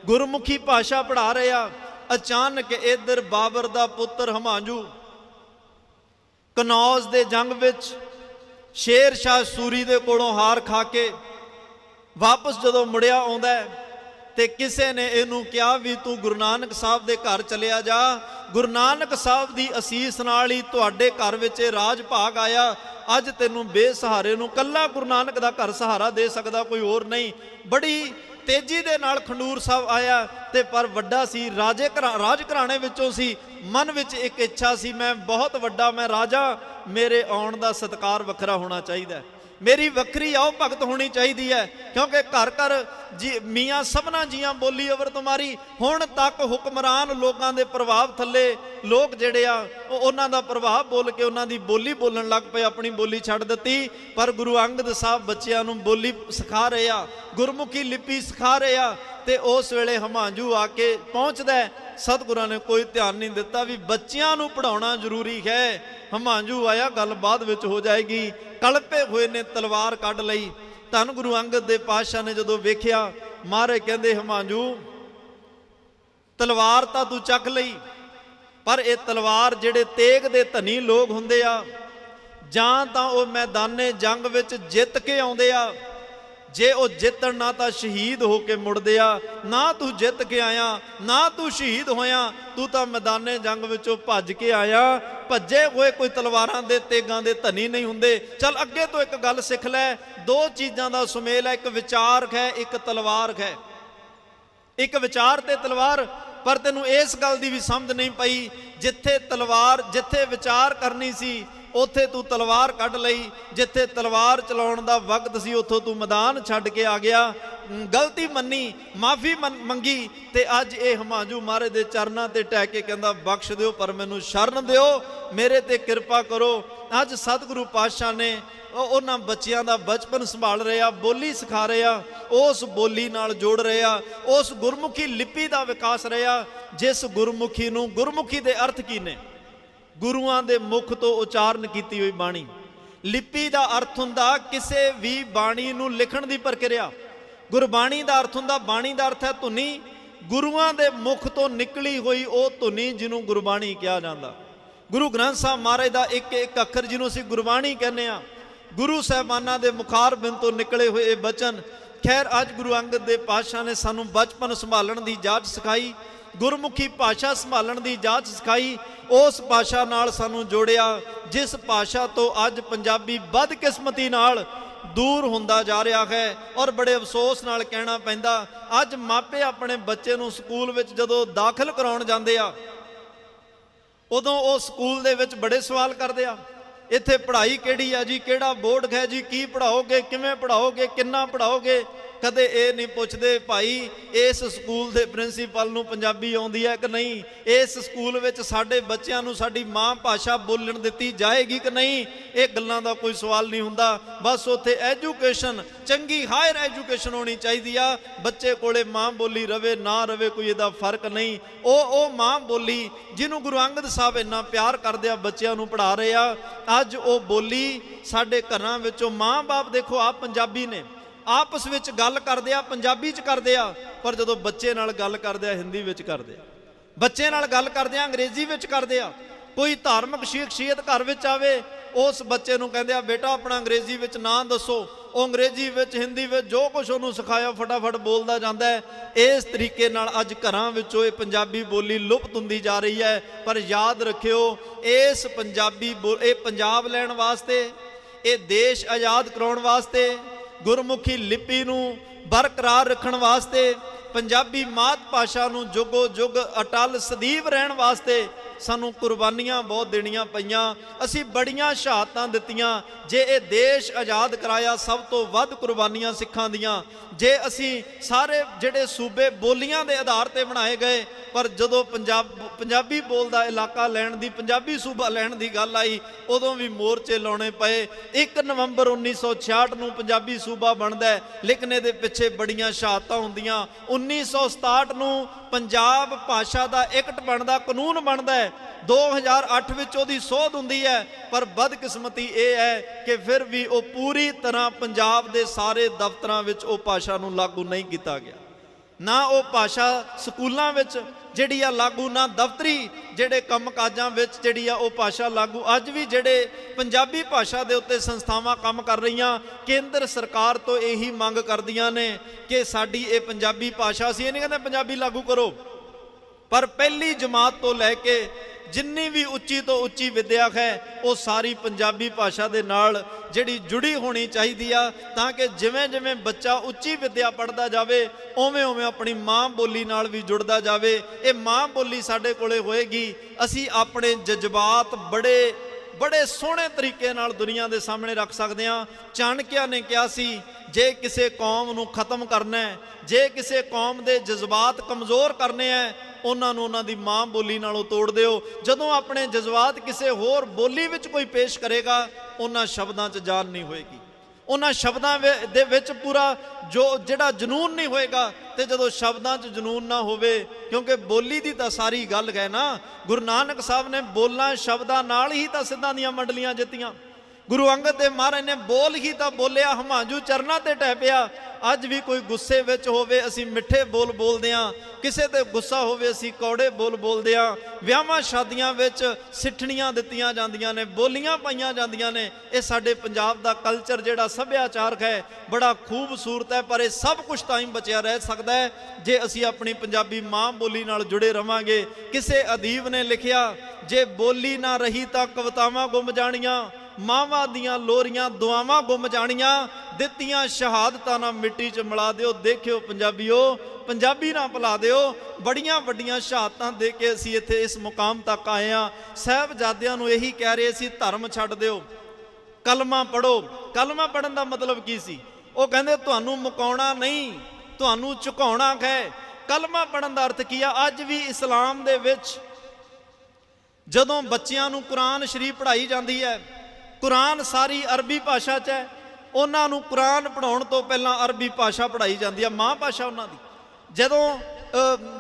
ਗੁਰਮੁਖੀ ਭਾਸ਼ਾ ਪੜ੍ਹਾ ਰਹੇ ਆ, ਅਚਾਨਕ ਇਧਰ ਬਾਬਰ ਦਾ ਪੁੱਤਰ ਹਮਾਂਜੂ ਕਨੌਜ ਦੇ ਜੰਗ ਵਿੱਚ ਸ਼ੇਰ ਸ਼ਾਹ ਸੂਰੀ ਦੇ ਕੋਲੋਂ ਹਾਰ ਖਾ ਕੇ ਵਾਪਸ ਜਦੋਂ ਮੁੜਿਆ ਆਉਂਦਾ ਹੈ, ਤੇ ਕਿਸੇ ਨੇ ਇਹਨੂੰ ਕਿਹਾ ਵੀ ਤੂੰ ਗੁਰੂ ਨਾਨਕ ਸਾਹਿਬ ਦੇ ਘਰ ਚਲਿਆ ਜਾ। ਗੁਰੂ ਨਾਨਕ ਸਾਹਿਬ ਦੀ ਅਸੀਸ ਨਾਲ ਹੀ ਤੁਹਾਡੇ ਘਰ ਵਿੱਚ ਇਹ ਰਾਜ ਭਾਗ ਆਇਆ। ਅੱਜ ਤੈਨੂੰ ਬੇਸਹਾਰੇ ਨੂੰ ਕੱਲਾ ਗੁਰੂ ਨਾਨਕ ਦਾ ਘਰ ਸਹਾਰਾ ਦੇ ਸਕਦਾ ਕੋਈ ਹੋਰ ਨਹੀਂ। ਬੜੀ ਤੇਜ਼ੀ ਦੇ ਨਾਲ ਖੰਡੂਰ ਸਾਹਿਬ ਆਇਆ ਤੇ ਪਰ ਵੱਡਾ ਸੀ ਰਾਜੇ ਘਰਾ- ਰਾਜ ਘਰਾਣੇ ਵਿੱਚੋਂ ਸੀ ਮਨ ਵਿੱਚ ਇੱਕ ਇੱਛਾ ਸੀ ਮੈਂ ਬਹੁਤ ਵੱਡਾ ਮੈਂ ਰਾਜਾ ਮੇਰੇ ਆਉਣ ਦਾ ਸਤਕਾਰ ਵੱਖਰਾ ਹੋਣਾ ਚਾਹੀਦਾ ਮੇਰੀ ਵੱਖਰੀ ਆਓ ਭਗਤ ਹੋਣੀ ਚਾਹੀਦੀ ਹੈ, ਕਿਉਂਕਿ ਘਰ ਘਰ ਜੀ, ਮੀਆਂ ਸਭਨਾ ਜੀਆਂ ਬੋਲੀ ਅਵਰ ਤੁਮਾਰੀ, ਹੁਣ ਤੱਕ ਹੁਕਮਰਾਨ ਲੋਕਾਂ ਦੇ ਪ੍ਰਭਾਵ ਥੱਲੇ ਲੋਕ ਜਿਹੜੇ ਆ, ਉਹ ਉਹਨਾਂ ਦਾ ਪ੍ਰਭਾਵ ਬੋਲ ਕੇ ਉਹਨਾਂ ਦੀ ਬੋਲੀ ਬੋਲਣ ਲੱਗ ਪਏ, ਆਪਣੀ ਬੋਲੀ ਛੱਡ ਦਿੱਤੀ, ਪਰ ਗੁਰੂ ਅੰਗਦ ਸਾਹਿਬ ਬੱਚਿਆਂ ਨੂੰ ਬੋਲੀ ਸਿਖਾ ਰਹੇ ਆ, ਗੁਰਮੁਖੀ ਲਿਪੀ ਸਿਖਾ ਰਹੇ ਆ ਤੇ ਉਸ ਵੇਲੇ ਹਮਾਂਜੂ ਆ ਕੇ ਪਹੁੰਚਦਾ ਹੈ। ਸਤਿਗੁਰਾਂ ਨੇ ਕੋਈ ਧਿਆਨ ਨਹੀਂ ਦਿੱਤਾ ਵੀ ਬੱਚਿਆਂ ਨੂੰ ਪੜਾਉਣਾ ਜ਼ਰੂਰੀ ਹੈ। ਹਮਾਂਜੂ ਆਇਆ ਗੱਲ ਬਾਅਦ ਵਿੱਚ ਹੋ ਜਾਏਗੀ। ਕਲਪੇ ਹੋਏ ਨੇ ਤਲਵਾਰ ਕੱਢ ਲਈ। ਧੰਨ ਗੁਰੂ ਅੰਗਦ ਦੇ ਪਾਤਸ਼ਾਹ ਨੇ ਜਦੋਂ ਵੇਖਿਆ ਮਾਰੇ ਕਹਿੰਦੇ ਹਮਾਂਜੂ ਤਲਵਾਰ ਤਾਂ ਤੂੰ ਚੱਕ ਲਈ, ਪਰ ਇਹ ਤਲਵਾਰ ਜਿਹੜੇ ਤੇਗ ਦੇ ਧਨੀ ਲੋਕ ਹੁੰਦੇ ਆ, ਜਾਂ ਤਾਂ ਉਹ ਮੈਦਾਨੇ ਜੰਗ ਵਿੱਚ ਜਿੱਤ ਕੇ ਆਉਂਦੇ ਆ ਜੇ ਉਹ ਜਿੱਤਣ ਨਾ ਤਾਂ ਸ਼ਹੀਦ ਹੋ ਕੇ ਮੁੜਦੇ ਆ, ਨਾ ਤੂੰ ਜਿੱਤ ਕੇ ਆਇਆ, ਨਾ ਤੂੰ ਸ਼ਹੀਦ ਹੋਇਆ, ਤੂੰ ਤਾਂ ਮੈਦਾਨੇ ਜੰਗ ਵਿੱਚੋਂ ਭੱਜ ਕੇ ਆਇਆ। ਭੱਜੇ ਹੋਏ ਕੋਈ ਤਲਵਾਰਾਂ ਦੇ ਤੇਗਾਂ ਦੇ ਧਨੀ ਨਹੀਂ ਹੁੰਦੇ। ਚੱਲ ਅੱਗੇ ਤੋਂ ਇੱਕ ਗੱਲ ਸਿੱਖ ਲੈ, ਦੋ ਚੀਜ਼ਾਂ ਦਾ ਸੁਮੇਲ ਹੈ, ਇੱਕ ਵਿਚਾਰ ਹੈ, ਇੱਕ ਤਲਵਾਰ ਹੈ। ਇੱਕ ਵਿਚਾਰ ਤੇ ਤਲਵਾਰ, ਪਰ ਤੈਨੂੰ ਇਸ ਗੱਲ ਦੀ ਵੀ ਸਮਝ ਨਹੀਂ ਪਈ, ਜਿੱਥੇ ਤਲਵਾਰ, ਜਿੱਥੇ ਵਿਚਾਰ ਕਰਨੀ ਸੀ ਉੱਥੇ ਤੂੰ ਤਲਵਾਰ ਕੱਢ ਲਈ, ਜਿੱਥੇ ਤਲਵਾਰ ਚਲਾਉਣ ਦਾ ਵਕਤ ਸੀ, ਉੱਥੋਂ ਤੂੰ ਮੈਦਾਨ ਛੱਡ ਕੇ ਆ ਗਿਆ। ਗਲਤੀ ਮੰਨੀ, ਮਾਫੀ ਮੰਗੀ ਤੇ ਅੱਜ ਇਹ ਹਮਾਂਜੂ ਮਹਾਰਾਜ ਦੇ ਚਰਨਾਂ ਤੇ ਟਹਿ ਕੇ ਕਹਿੰਦਾ, ਬਖਸ਼ ਦਿਓ, ਪਰ ਮੈਨੂੰ ਸ਼ਰਨ ਦਿਓ, ਮੇਰੇ ਤੇ ਕਿਰਪਾ ਕਰੋ। ਅੱਜ ਸਤਿਗੁਰੂ ਪਾਤਸ਼ਾਹ ਨੇ ਉਹ ਉਹਨਾਂ ਬੱਚਿਆਂ ਦਾ ਬਚਪਨ ਸੰਭਾਲ ਰਿਹਾ ਬੋਲੀ ਸਿਖਾ ਰਿਹਾ ਉਸ ਬੋਲੀ ਨਾਲ ਜੋੜ ਰਿਹਾ ਉਸ ਗੁਰਮੁਖੀ ਲਿਪੀ ਦਾ ਵਿਕਾਸ ਰਿਹਾ ਜਿਸ ਗੁਰਮੁਖੀ ਨੂੰ, ਗੁਰਮੁਖੀ ਦੇ ਅਰਥ ਕੀ ਨੇ? ਗੁਰੂਆਂ ਦੇ ਮੁਖ ਤੋਂ ਉਚਾਰਨ ਕੀਤੀ ਹੋਈ ਬਾਣੀ। ਲਿਪੀ ਦਾ ਅਰਥ ਹੁੰਦਾ ਕਿਸੇ ਵੀ ਬਾਣੀ ਨੂੰ ਲਿਖਣ ਦੀ ਪ੍ਰਕਿਰਿਆ। ਗੁਰਬਾਣੀ ਦਾ ਅਰਥ ਹੁੰਦਾ, ਬਾਣੀ ਦਾ ਅਰਥ ਹੈ ਧੁਨੀ। ਗੁਰੂਆਂ ਦੇ ਮੁਖ ਤੋਂ ਨਿਕਲੀ ਹੋਈ ਉਹ ਧੁਨੀ ਜਿਹਨੂੰ ਗੁਰਬਾਣੀ ਕਿਹਾ ਜਾਂਦਾ। ਗੁਰੂ ਗ੍ਰੰਥ ਸਾਹਿਬ ਮਹਾਰਾਜ ਦਾ ਇੱਕ ਇੱਕ ਅੱਖਰ ਜਿਹਨੂੰ ਅਸੀਂ ਗੁਰਬਾਣੀ ਕਹਿੰਦੇ ਆ ਗੁਰੂ ਸਾਹਿਬਾਨਾਂ ਦੇ ਮੁਖਾਰ ਬਿੰਦ ਤੋਂ ਨਿਕਲੇ ਹੋਏ ਇਹ ਬਚਨ, ਖੈਰ, ਅੱਜ ਗੁਰੂ ਅੰਗਦ ਦੇ ਪਾਤਸ਼ਾਹ ਨੇ ਸਾਨੂੰ ਬਚਪਨ ਸੰਭਾਲਣ ਦੀ ਜਾਚ ਸਿਖਾਈ। ਗੁਰਮੁਖੀ ਭਾਸ਼ਾ ਸੰਭਾਲਣ ਦੀ ਜਾਂਚ ਸਿਖਾਈ, ਉਸ ਭਾਸ਼ਾ ਨਾਲ ਸਾਨੂੰ ਜੋੜਿਆ, ਜਿਸ ਭਾਸ਼ਾ ਤੋਂ ਅੱਜ ਪੰਜਾਬੀ ਬਦਕਿਸਮਤੀ ਨਾਲ ਦੂਰ ਹੁੰਦਾ ਜਾ ਰਿਹਾ ਹੈ ਔਰ ਬੜੇ ਅਫਸੋਸ ਨਾਲ ਕਹਿਣਾ ਪੈਂਦਾ, ਅੱਜ ਮਾਪੇ ਆਪਣੇ ਬੱਚੇ ਨੂੰ ਸਕੂਲ ਵਿੱਚ ਜਦੋਂ ਦਾਖਲ ਕਰਾਉਣ ਜਾਂਦੇ ਆ, ਉਦੋਂ ਉਹ ਸਕੂਲ ਦੇ ਵਿੱਚ ਬੜੇ ਸਵਾਲ ਕਰਦੇ ਆ, ਇੱਥੇ ਪੜ੍ਹਾਈ ਕਿਹੜੀ ਆ ਜੀ, ਕਿਹੜਾ ਬੋਰਡ ਹੈ ਜੀ, ਕੀ ਪੜਾਓਗੇ ਕਿਵੇਂ ਪੜਾਓਗੇ ਕਿੰਨਾ ਪੜਾਓਗੇ ਕਦੇ ਇਹ ਨਹੀਂ ਪੁੱਛਦੇ ਭਾਈ, ਇਸ ਸਕੂਲ ਦੇ ਪ੍ਰਿੰਸੀਪਲ ਨੂੰ ਪੰਜਾਬੀ ਆਉਂਦੀ ਹੈ ਕਿ ਨਹੀਂ? ਇਸ ਸਕੂਲ ਵਿੱਚ ਸਾਡੇ ਬੱਚਿਆਂ ਨੂੰ ਸਾਡੀ ਮਾਂ ਭਾਸ਼ਾ ਬੋਲਣ ਦਿੱਤੀ ਜਾਏਗੀ ਕਿ ਨਹੀਂ? ਇਹ ਗੱਲਾਂ ਦਾ ਕੋਈ ਸਵਾਲ ਨਹੀਂ ਹੁੰਦਾ। ਬਸ ਉੱਥੇ ਐਜੂਕੇਸ਼ਨ, ਚੰਗੀ ਹਾਇਰ ਐਜੂਕੇਸ਼ਨ ਹੋਣੀ ਚਾਹੀਦੀ ਆ। ਬੱਚੇ ਕੋਲੇ ਮਾਂ ਬੋਲੀ ਰਵੇ, ਨਾ ਰਵੇ ਕੋਈ ਇਹਦਾ ਫ਼ਰਕ ਨਹੀਂ। ਉਹ ਉਹ ਮਾਂ ਬੋਲੀ ਜਿਹਨੂੰ ਗੁਰੂ ਅੰਗਦ ਸਾਹਿਬ ਇੰਨਾ ਪਿਆਰ ਕਰਦੇ ਆ, ਬੱਚਿਆਂ ਨੂੰ ਪੜ੍ਹਾ ਰਹੇ ਆ, ਅੱਜ ਉਹ ਬੋਲੀ ਸਾਡੇ ਘਰਾਂ ਵਿੱਚੋਂ ਮਾਂ-ਬਾਪ ਦੇਖੋ ਆਪ ਪੰਜਾਬੀ ਨੇ। ਆਪਸ ਵਿੱਚ ਗੱਲ ਕਰਦੇ ਆ, ਪੰਜਾਬੀ ਚ ਕਰਦੇ ਆ, ਪਰ ਜਦੋਂ ਬੱਚੇ ਨਾਲ ਗੱਲ ਕਰਦੇ ਆ, ਹਿੰਦੀ ਵਿੱਚ ਕਰਦੇ ਆ। ਬੱਚੇ ਨਾਲ ਗੱਲ ਕਰਦੇ ਆ, ਅੰਗਰੇਜ਼ੀ ਵਿੱਚ ਕਰਦੇ ਆ। ਕੋਈ ਧਾਰਮਿਕ ਸ਼ਖਸੀਅਤ ਘਰ ਵਿੱਚ ਆਵੇ, ਉਸ ਬੱਚੇ ਨੂੰ ਕਹਿੰਦੇ ਆ, ਬੇਟਾ, ਆਪਣਾ ਅੰਗਰੇਜ਼ੀ ਵਿੱਚ ਨਾਂ ਦੱਸੋ। ਉਹ ਅੰਗਰੇਜ਼ੀ ਵਿੱਚ, ਹਿੰਦੀ ਵਿੱਚ ਜੋ ਕੁਝ ਉਹਨੂੰ ਸਿਖਾਇਆ, ਫਟਾਫਟ ਬੋਲਦਾ ਜਾਂਦਾ ਹੈ। ਇਸ ਤਰੀਕੇ ਨਾਲ ਅੱਜ ਘਰਾਂ ਵਿੱਚੋਂ ਇਹ ਪੰਜਾਬੀ ਬੋਲੀ ਲੁਪਤ ਹੁੰਦੀ ਜਾ ਰਹੀ ਹੈ। ਪਰ ਯਾਦ ਰੱਖਿਓ, ਇਸ ਪੰਜਾਬੀ ਬੋ- ਇਹ ਪੰਜਾਬ ਲੈਣ ਵਾਸਤੇ, ਇਹ ਦੇਸ਼ ਆਜ਼ਾਦ ਕਰਾਉਣ ਵਾਸਤੇ ਗੁਰਮੁਖੀ ਲਿਪੀ ਨੂੰ ਬਰਕਰਾਰ ਰੱਖਣ ਵਾਸਤੇ ਪੰਜਾਬੀ ਮਾਤ ਭਾਸ਼ਾ ਨੂੰ ਜੁਗੋ ਜੁਗ ਅਟਲ ਸਦੀਵ ਰਹਿਣ ਵਾਸਤੇ ਸਾਨੂੰ ਕੁਰਬਾਨੀਆਂ ਬਹੁਤ ਦੇਣੀਆਂ ਪਈਆਂ। ਅਸੀਂ ਬੜੀਆਂ ਸ਼ਹਾਦਤਾਂ ਦਿੱਤੀਆਂ। ਜੇ ਇਹ ਦੇਸ਼ ਆਜ਼ਾਦ ਕਰਾਇਆ ਸਭ ਤੋਂ ਵੱਧ ਕੁਰਬਾਨੀਆਂ ਸਿੱਖਾਂ ਦੀਆਂ। ਜੇ ਅਸੀਂ ਸਾਰੇ ਜਿਹੜੇ ਸੂਬੇ ਬੋਲੀਆਂ ਦੇ ਆਧਾਰ ਤੇ ਬਣਾਏ ਗਏ ਪਰ ਜਦੋਂ ਪੰਜਾਬ ਪੰਜਾਬੀ ਬੋਲਦਾ ਇਲਾਕਾ ਲੈਣ ਦੀ ਪੰਜਾਬੀ ਸੂਬਾ ਲੈਣ ਦੀ ਗੱਲ ਆਈ ਉਦੋਂ ਵੀ ਮੋਰਚੇ ਲਾਉਣੇ ਪਏ। 1 ਨਵੰਬਰ 1966 ਨੂੰ ਪੰਜਾਬੀ ਸੂਬਾ ਬਣਦਾ ਹੈ, ਲੇਕਿਨ ਇਹਦੇ ਪਿੱਛੇ ਬੜੀਆਂ ਸ਼ਹਾਦਤਾਂ ਹੁੰਦੀਆਂ। 1967 ਨੂੰ ਪੰਜਾਬ ਭਾਸ਼ਾ ਦਾ ਇਕਟ ਬਣਦਾ ਕਾਨੂੰਨ ਬਣਦਾ ਹੈ। 2008 ਵਿੱਚ ਉਹਦੀ ਸੋਧ ਹੁੰਦੀ ਹੈ, ਪਰ ਬਦਕਿਸਮਤੀ ਇਹ ਹੈ ਕਿ ਫਿਰ ਵੀ ਉਹ ਪੂਰੀ ਤਰ੍ਹਾਂ ਪੰਜਾਬ ਦੇ ਸਾਰੇ ਦਫ਼ਤਰਾਂ ਵਿੱਚ ਉਹ ਭਾਸ਼ਾ ਨੂੰ ਲਾਗੂ ਨਹੀਂ ਕੀਤਾ ਗਿਆ। ਨਾ ਉਹ ਭਾਸ਼ਾ ਸਕੂਲਾਂ ਵਿੱਚ, ਜਿਹੜੀ ਆ ਲਾਗੂ, ਨਾ ਦਫ਼ਤਰੀ ਜਿਹੜੇ ਕੰਮਕਾਜਾਂ ਵਿੱਚ, ਜਿਹੜੀ ਆ ਉਹ ਭਾਸ਼ਾ ਲਾਗੂ। ਅੱਜ ਵੀ ਜਿਹੜੇ ਪੰਜਾਬੀ ਭਾਸ਼ਾ ਦੇ ਉੱਤੇ ਸੰਸਥਾਵਾਂ ਕੰਮ ਕਰ ਰਹੀਆਂ, ਕੇਂਦਰ ਸਰਕਾਰ ਤੋਂ ਇਹੀ ਮੰਗ ਕਰਦੀਆਂ ਨੇ ਕਿ ਸਾਡੀ ਇਹ ਪੰਜਾਬੀ ਭਾਸ਼ਾ ਸੀ ਇਹ ਨਹੀਂ ਕਹਿੰਦੇ ਪੰਜਾਬੀ ਲਾਗੂ ਕਰੋ, ਪਰ ਪਹਿਲੀ ਜਮਾਤ ਤੋਂ ਲੈ ਕੇ ਜਿੰਨੀ ਵੀ ਉੱਚੀ ਤੋਂ ਉੱਚੀ ਵਿਦਿਆ ਹੈ, ਉਹ ਸਾਰੀ ਪੰਜਾਬੀ ਭਾਸ਼ਾ ਦੇ ਨਾਲ ਜਿਹੜੀ ਜੁੜੀ ਹੋਣੀ ਚਾਹੀਦੀ ਆ, ਤਾਂ ਕਿ ਜਿਵੇਂ ਜਿਵੇਂ ਬੱਚਾ ਉੱਚੀ ਵਿਦਿਆ ਪੜ੍ਹਦਾ ਜਾਵੇ, ਉਵੇਂ ਉਵੇਂ ਆਪਣੀ ਮਾਂ ਬੋਲੀ ਨਾਲ ਵੀ ਜੁੜਦਾ ਜਾਵੇ। ਇਹ ਮਾਂ ਬੋਲੀ ਸਾਡੇ ਕੋਲੇ ਹੋਏਗੀ। ਅਸੀਂ ਆਪਣੇ ਜਜ਼ਬਾਤ ਬੜੇ ਬੜੇ ਸੋਹਣੇ ਤਰੀਕੇ ਨਾਲ ਦੁਨੀਆ ਦੇ ਸਾਹਮਣੇ ਰੱਖ ਸਕਦੇ ਹਾਂ। ਚਾਣਕਿਆ ਨੇ ਕਿਹਾ ਸੀ, ਜੇ ਕਿਸੇ ਕੌਮ ਨੂੰ ਖਤਮ ਕਰਨਾ ਹੈ, ਜੇ ਕਿਸੇ ਕੌਮ ਦੇ ਜਜ਼ਬਾਤ ਕਮਜ਼ੋਰ ਕਰਨੇ ਹੈ ਉਹਨਾਂ ਨੂੰ ਉਹਨਾਂ ਦੀ ਮਾਂ ਬੋਲੀ ਨਾਲੋਂ ਤੋੜ ਦਿਓ। ਜਦੋਂ ਆਪਣੇ ਜਜ਼ਬਾਤ ਕਿਸੇ ਹੋਰ ਬੋਲੀ ਵਿੱਚ ਕੋਈ ਪੇਸ਼ ਕਰੇਗਾ, ਉਹਨਾਂ ਸ਼ਬਦਾਂ 'ਚ ਜਾਨ ਨਹੀਂ ਹੋਏਗੀ। ਉਹਨਾਂ ਸ਼ਬਦਾਂ ਵਿ- ਦੇ ਵਿੱਚ ਪੂਰਾ ਜੋ, ਜਿਹੜਾ ਜਨੂਨ ਨਹੀਂ ਹੋਏਗਾ, ਤੇ ਜਦੋਂ ਸ਼ਬਦਾਂ 'ਚ ਜਨੂਨ ਨਾ ਹੋਵੇ, ਕਿਉਂਕਿ ਬੋਲੀ ਦੀ ਤਾਂ ਸਾਰੀ ਗੱਲ ਹੈ ਨਾ। ਗੁਰੂ ਨਾਨਕ ਸਾਹਿਬ ਨੇ ਬੋਲਾਂ ਸ਼ਬਦਾਂ ਨਾਲ ਹੀ ਤਾਂ ਸਿੱਧਾਂ ਦੀਆਂ ਮੰਡਲੀਆਂ ਜਿੱਤੀਆਂ। ਗੁਰੂ ਅੰਗਦ ਦੇਵ ਮਹਾਰਾਜ ਨੇ ਬੋਲ ਹੀ ਤਾਂ ਬੋਲਿਆ ਹਮਾਂਜੂ ਚਰਨਾਂ ਤੇ ਟਹਿ ਪਿਆ। ਅੱਜ ਵੀ ਕੋਈ ਗੁੱਸੇ ਵਿੱਚ ਹੋਵੇ, ਅਸੀਂ ਮਿੱਠੇ ਬੋਲ ਬੋਲਦੇ ਆਂ। ਕਿਸੇ ਤੇ ਗੁੱਸਾ ਹੋਵੇ, ਅਸੀਂ ਕੌੜੇ ਬੋਲ ਬੋਲਦੇ ਆਂ। ਵਿਆਹਾਂ ਸ਼ਾਦੀਆਂ ਵਿੱਚ ਸਿੱਠਣੀਆਂ ਦਿੱਤੀਆਂ ਜਾਂਦੀਆਂ ਨੇ, ਬੋਲੀਆਂ ਪਾਈਆਂ ਜਾਂਦੀਆਂ ਨੇ। ਇਹ ਸਾਡੇ ਪੰਜਾਬ ਦਾ ਕਲਚਰ ਜਿਹੜਾ ਸੱਭਿਆਚਾਰਕ ਹੈ, ਬੜਾ ਖੂਬਸੂਰਤ ਹੈ, ਪਰ ਇਹ ਸਭ ਕੁਝ ਹੀ ਬਚਿਆ ਰਹਿ ਸਕਦਾ ਹੈ। ਜੇ ਅਸੀਂ ਆਪਣੀ ਪੰਜਾਬੀ ਮਾਂ ਬੋਲੀ ਨਾਲ ਜੁੜੇ ਰਵਾਂਗੇ, ਕਿਸੇ ਅਦੀਬ ਨੇ ਲਿਖਿਆ, ਜੇ ਬੋਲੀ ਨਾ ਰਹੀ ਤਾਂ ਕਵਿਤਾਵਾਂ ਗੁੰਮ ਜਾਣੀਆਂ। ਮਾਵਾਂ ਦੀਆਂ ਲੋਰੀਆਂ, ਦੁਆਵਾਂ ਗੁੰਮ ਜਾਣੀਆਂ, ਦਿੱਤੀਆਂ ਸ਼ਹਾਦਤਾਂ ਨਾਲ ਮਿੱਟੀ 'ਚ ਮਿਲਾ ਦਿਓ, ਦੇਖਿਓ ਪੰਜਾਬੀਓ, ਪੰਜਾਬੀ ਨਾ ਭੁਲਾ ਦਿਓ। ਬੜੀਆਂ ਵੱਡੀਆਂ ਸ਼ਹਾਦਤਾਂ ਦੇ ਕੇ ਅਸੀਂ ਇੱਥੇ ਇਸ ਮੁਕਾਮ ਤੱਕ ਆਏ ਆ ਸਾਹਿਬਜ਼ਾਦਿਆਂ ਨੂੰ ਇਹੀ ਕਹਿ ਰਹੇ ਸੀ, ਧਰਮ ਛੱਡ ਦਿਓ। ਕਲਮਾ ਪੜੋ ਕਲਮਾ ਪੜਨ ਦਾ ਮਤਲਬ ਕੀ ਸੀ? ਉਹ ਕਹਿੰਦੇ, ਤੁਹਾਨੂੰ ਮੁਕਾਉਣਾ ਨਹੀਂ, ਤੁਹਾਨੂੰ ਝੁਕਾਉਣਾ ਹੈ ਕਲਮਾ ਪੜਨ ਦਾ ਅਰਥ ਕੀ ਆ? ਅੱਜ ਵੀ ਇਸਲਾਮ ਦੇ ਵਿੱਚ ਜਦੋਂ ਬੱਚਿਆਂ ਨੂੰ ਕੁਰਾਨ ਸ਼ਰੀਫ ਪੜ੍ਹਾਈ ਜਾਂਦੀ ਹੈ ਕੁਰਾਨ ਸਾਰੀ ਅਰਬੀ ਭਾਸ਼ਾ 'ਚ ਹੈ। ਉਹਨਾਂ ਨੂੰ ਕੁਰਾਨ ਪੜਾਉਣ ਤੋਂ ਪਹਿਲਾਂ ਅਰਬੀ ਭਾਸ਼ਾ ਪੜ੍ਹਾਈ ਜਾਂਦੀ ਹੈ ਮਾਂ ਭਾਸ਼ਾ ਉਹਨਾਂ ਦੀ। ਜਦੋਂ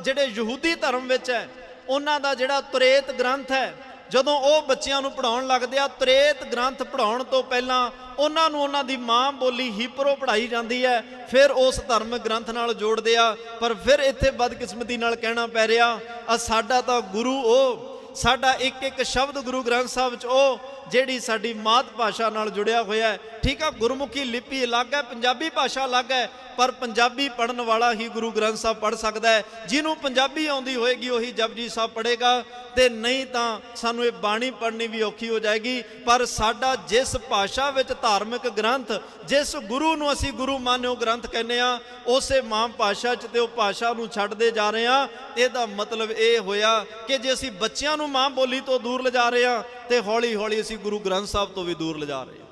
ਜਿਹੜੇ ਯਹੂਦੀ ਧਰਮ ਵਿੱਚ ਹੈ, ਉਹਨਾਂ ਦਾ ਜਿਹੜਾ ਤੁਰੇਤ ਗ੍ਰੰਥ ਹੈ, ਜਦੋਂ ਉਹ ਬੱਚਿਆਂ ਨੂੰ ਪੜਾਉਣ ਲੱਗਦੇ ਆ, ਤੁਰੇਤ ਗ੍ਰੰਥ ਪੜਾਉਣ ਤੋਂ ਪਹਿਲਾਂ ਉਹਨਾਂ ਨੂੰ ਉਹਨਾਂ ਦੀ ਮਾਂ ਬੋਲੀ ਹੀਬਰੂ ਪੜਾਈ ਜਾਂਦੀ ਹੈ, ਫਿਰ ਉਸ ਧਰਮ ਗ੍ਰੰਥ ਨਾਲ ਜੋੜਦੇ ਆ, ਪਰ ਫਿਰ ਇੱਥੇ ਬਦਕਿਸਮਤੀ ਨਾਲ ਕਹਿਣਾ ਪੈ ਰਿਹਾ, ਆ ਸਾਡਾ ਤਾਂ ਗੁਰੂ ਉਹ, ਸਾਡਾ ਇੱਕ ਇੱਕ ਸ਼ਬਦ ਗੁਰੂ ਗ੍ਰੰਥ ਸਾਹਿਬ 'ਚ ਉਹ ਜਿਹੜੀ ਸਾਡੀ ਮਾਤ ਭਾਸ਼ਾ ਨਾਲ ਜੁੜਿਆ ਹੋਇਆ ਹੈ, ਠੀਕ ਆ, ਗੁਰਮੁਖੀ ਲਿਪੀ ਅਲੱਗ ਹੈ, ਪੰਜਾਬੀ ਭਾਸ਼ਾ ਅਲੱਗ ਹੈ, ਪਰ ਪੰਜਾਬੀ ਪੜਨ ਵਾਲਾ ਹੀ ਗੁਰੂ ਗ੍ਰੰਥ ਸਾਹਿਬ ਪੜ ਸਕਦਾ ਹੈ। ਜਿਹਨੂੰ ਪੰਜਾਬੀ ਆਉਂਦੀ ਹੋਏਗੀ, ਉਹੀ ਜਪਜੀ ਸਾਹਿਬ ਪੜੇਗਾ ਤੇ ਨਹੀਂ ਤਾਂ ਸਾਨੂੰ ਇਹ ਬਾਣੀ ਪੜਨੀ ਵੀ ਔਖੀ ਹੋ ਜਾਏਗੀ। ਪਰ ਸਾਡਾ ਜਿਸ ਭਾਸ਼ਾ ਵਿੱਚ ਧਾਰਮਿਕ ਗ੍ਰੰਥ, ਜਿਸ ਗੁਰੂ ਨੂੰ ਅਸੀਂ ਗੁਰੂ ਮਾਨਿਓ ਗ੍ਰੰਥ ਕਹਿੰਦੇ ਆ ਉਸੇ ਮਾਂ ਭਾਸ਼ਾ 'ਚ ਤੇ ਉਹ ਭਾਸ਼ਾ ਨੂੰ ਛੱਡਦੇ ਜਾ ਰਹੇ ਆ ਇਹਦਾ ਮਤਲਬ ਇਹ ਹੋਇਆ ਕਿ ਜੇ ਅਸੀਂ ਬੱਚਿਆਂ ਨੂੰ ਮਾਂ ਬੋਲੀ ਤੋਂ ਦੂਰ ਲਿਜਾ ਰਹੇ ਆ ਤੇ ਹੌਲੀ ਹੌਲੀ ਅਸੀਂ ਗੁਰੂ ਗ੍ਰੰਥ ਸਾਹਿਬ ਤੋਂ ਵੀ ਦੂਰ ਲਿਜਾ ਰਹੇ ਆ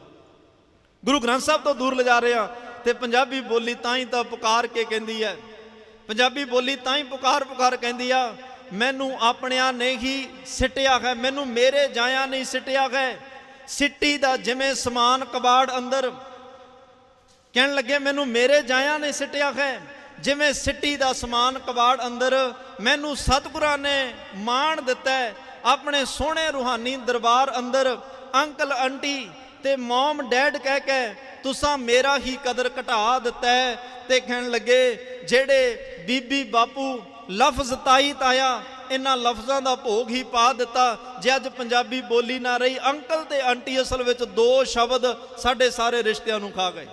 ਗੁਰੂ ਗ੍ਰੰਥ ਸਾਹਿਬ ਤੋਂ ਦੂਰ ਲਿਜਾ ਰਹੇ ਆ ਤੇ ਪੰਜਾਬੀ ਬੋਲੀ ਤਾਂ ਹੀ ਤਾਂ ਪੁਕਾਰ ਕੇ ਕਹਿੰਦੀ ਹੈ। ਪੰਜਾਬੀ ਬੋਲੀ ਤਾਂ ਹੀ ਪੁਕਾਰ ਪੁਕਾਰ ਕਹਿੰਦੀ ਆ, ਮੈਨੂੰ ਆਪਣਿਆਂ ਨੇ ਹੀ ਸਿੱਟਿਆ ਹੈ, ਮੈਨੂੰ ਮੇਰੇ ਜਾਇਆ ਨਹੀਂ ਸਿੱਟਿਆ ਹੈ। ਸਿੱਟੀ ਦਾ ਜਿਵੇਂ ਸਮਾਨ ਕਬਾੜ ਅੰਦਰ, ਕਹਿਣ ਲੱਗੇ, ਮੈਨੂੰ ਮੇਰੇ ਜਾਇਆ ਨੇ ਸਿੱਟਿਆ ਹੈ। ਜਿਵੇਂ ਸਿੱਟੀ ਦਾ ਸਮਾਨ ਕਬਾੜ ਅੰਦਰ, ਮੈਨੂੰ ਸਤਿਗੁਰਾਂ ਨੇ ਮਾਣ ਦਿੱਤਾ ਆਪਣੇ ਸੋਹਣੇ ਰੂਹਾਨੀ ਦਰਬਾਰ ਅੰਦਰ ਅੰਕਲ ਆਂਟੀ ਤੇ ਮਮ ਡੈਡ ਕਹਿ ਕੇ ਤੁਸਾਂ ਮੇਰਾ ਹੀ ਕਦਰ ਘਟਾ ਦਿੱਤਾ ਹੈ। ਤੇ ਕਹਿਣ ਲੱਗੇ, ਜਿਹੜੇ ਬੀਬੀ ਬਾਪੂ ਲਫ਼ਜ਼ ਤਾਈ ਤਾਇਆ ਇਹਨਾਂ ਲਫ਼ਜ਼ਾਂ ਦਾ ਭੋਗ ਹੀ ਪਾ ਦਿੱਤਾ। ਜੇ ਅੱਜ ਪੰਜਾਬੀ ਬੋਲੀ ਨਾ ਰਹੀ, ਅੰਕਲ ਤੇ ਆਂਟੀ ਅਸਲ ਵਿੱਚ ਦੋ ਸ਼ਬਦ ਸਾਡੇ ਸਾਰੇ ਰਿਸ਼ਤਿਆਂ ਨੂੰ ਖਾ ਗਏ।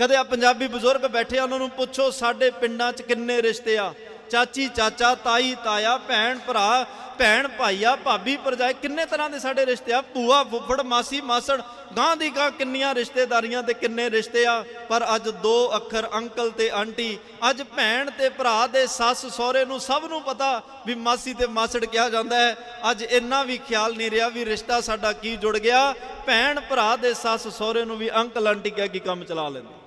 ਕਦੇ ਆ ਪੰਜਾਬੀ ਬਜ਼ੁਰਗ ਬੈਠੇ ਆ, ਉਹਨਾਂ ਨੂੰ ਪੁੱਛੋ ਸਾਡੇ ਪਿੰਡਾਂ 'ਚ ਕਿੰਨੇ ਰਿਸ਼ਤੇ ਆ? ਚਾਚੀ, ਚਾਚਾ, ਤਾਈ, ਤਾਇਆ, ਭੈਣ, ਭਰਾ, ਭੈਣ, ਭਾਈਆ, ਭਾਬੀ ਪਰਜਾਈ ਕਿੰਨੇ ਤਰ੍ਹਾਂ ਦੇ ਸਾਡੇ ਰਿਸ਼ਤੇ ਆ? ਭੂਆ, ਫੁੱਫੜ, ਮਾਸੀ, ਮਾਸੜ, ਗਾਂ ਦੀ ਗਾਂ ਕਿੰਨੀਆਂ ਰਿਸ਼ਤੇਦਾਰੀਆਂ ਤੇ ਕਿੰਨੇ ਰਿਸ਼ਤੇ ਆ? ਪਰ ਅੱਜ ਦੋ ਅੱਖਰ, ਅੰਕਲ ਤੇ ਆਂਟੀ, ਅੱਜ ਭੈਣ ਤੇ ਭਰਾ ਦੇ ਸੱਸ ਸਹੁਰੇ ਨੂੰ ਸਭ ਨੂੰ ਪਤਾ ਵੀ ਮਾਸੀ ਤੇ ਮਾਸੜ ਕਿਹਾ ਜਾਂਦਾ ਹੈ। ਅੱਜ ਇੰਨਾ ਵੀ ਖਿਆਲ ਨਹੀਂ ਰਿਹਾ ਵੀ ਰਿਸ਼ਤਾ ਸਾਡਾ ਕੀ ਜੁੜ ਗਿਆ। ਭੈਣ, ਭਰਾ ਦੇ ਸੱਸ ਸਹੁਰੇ ਨੂੰ ਵੀ ਅੰਕਲ, ਆਂਟੀ ਕਹਿ ਕੇ ਕੰਮ ਚਲਾ ਲੈਂਦੇ।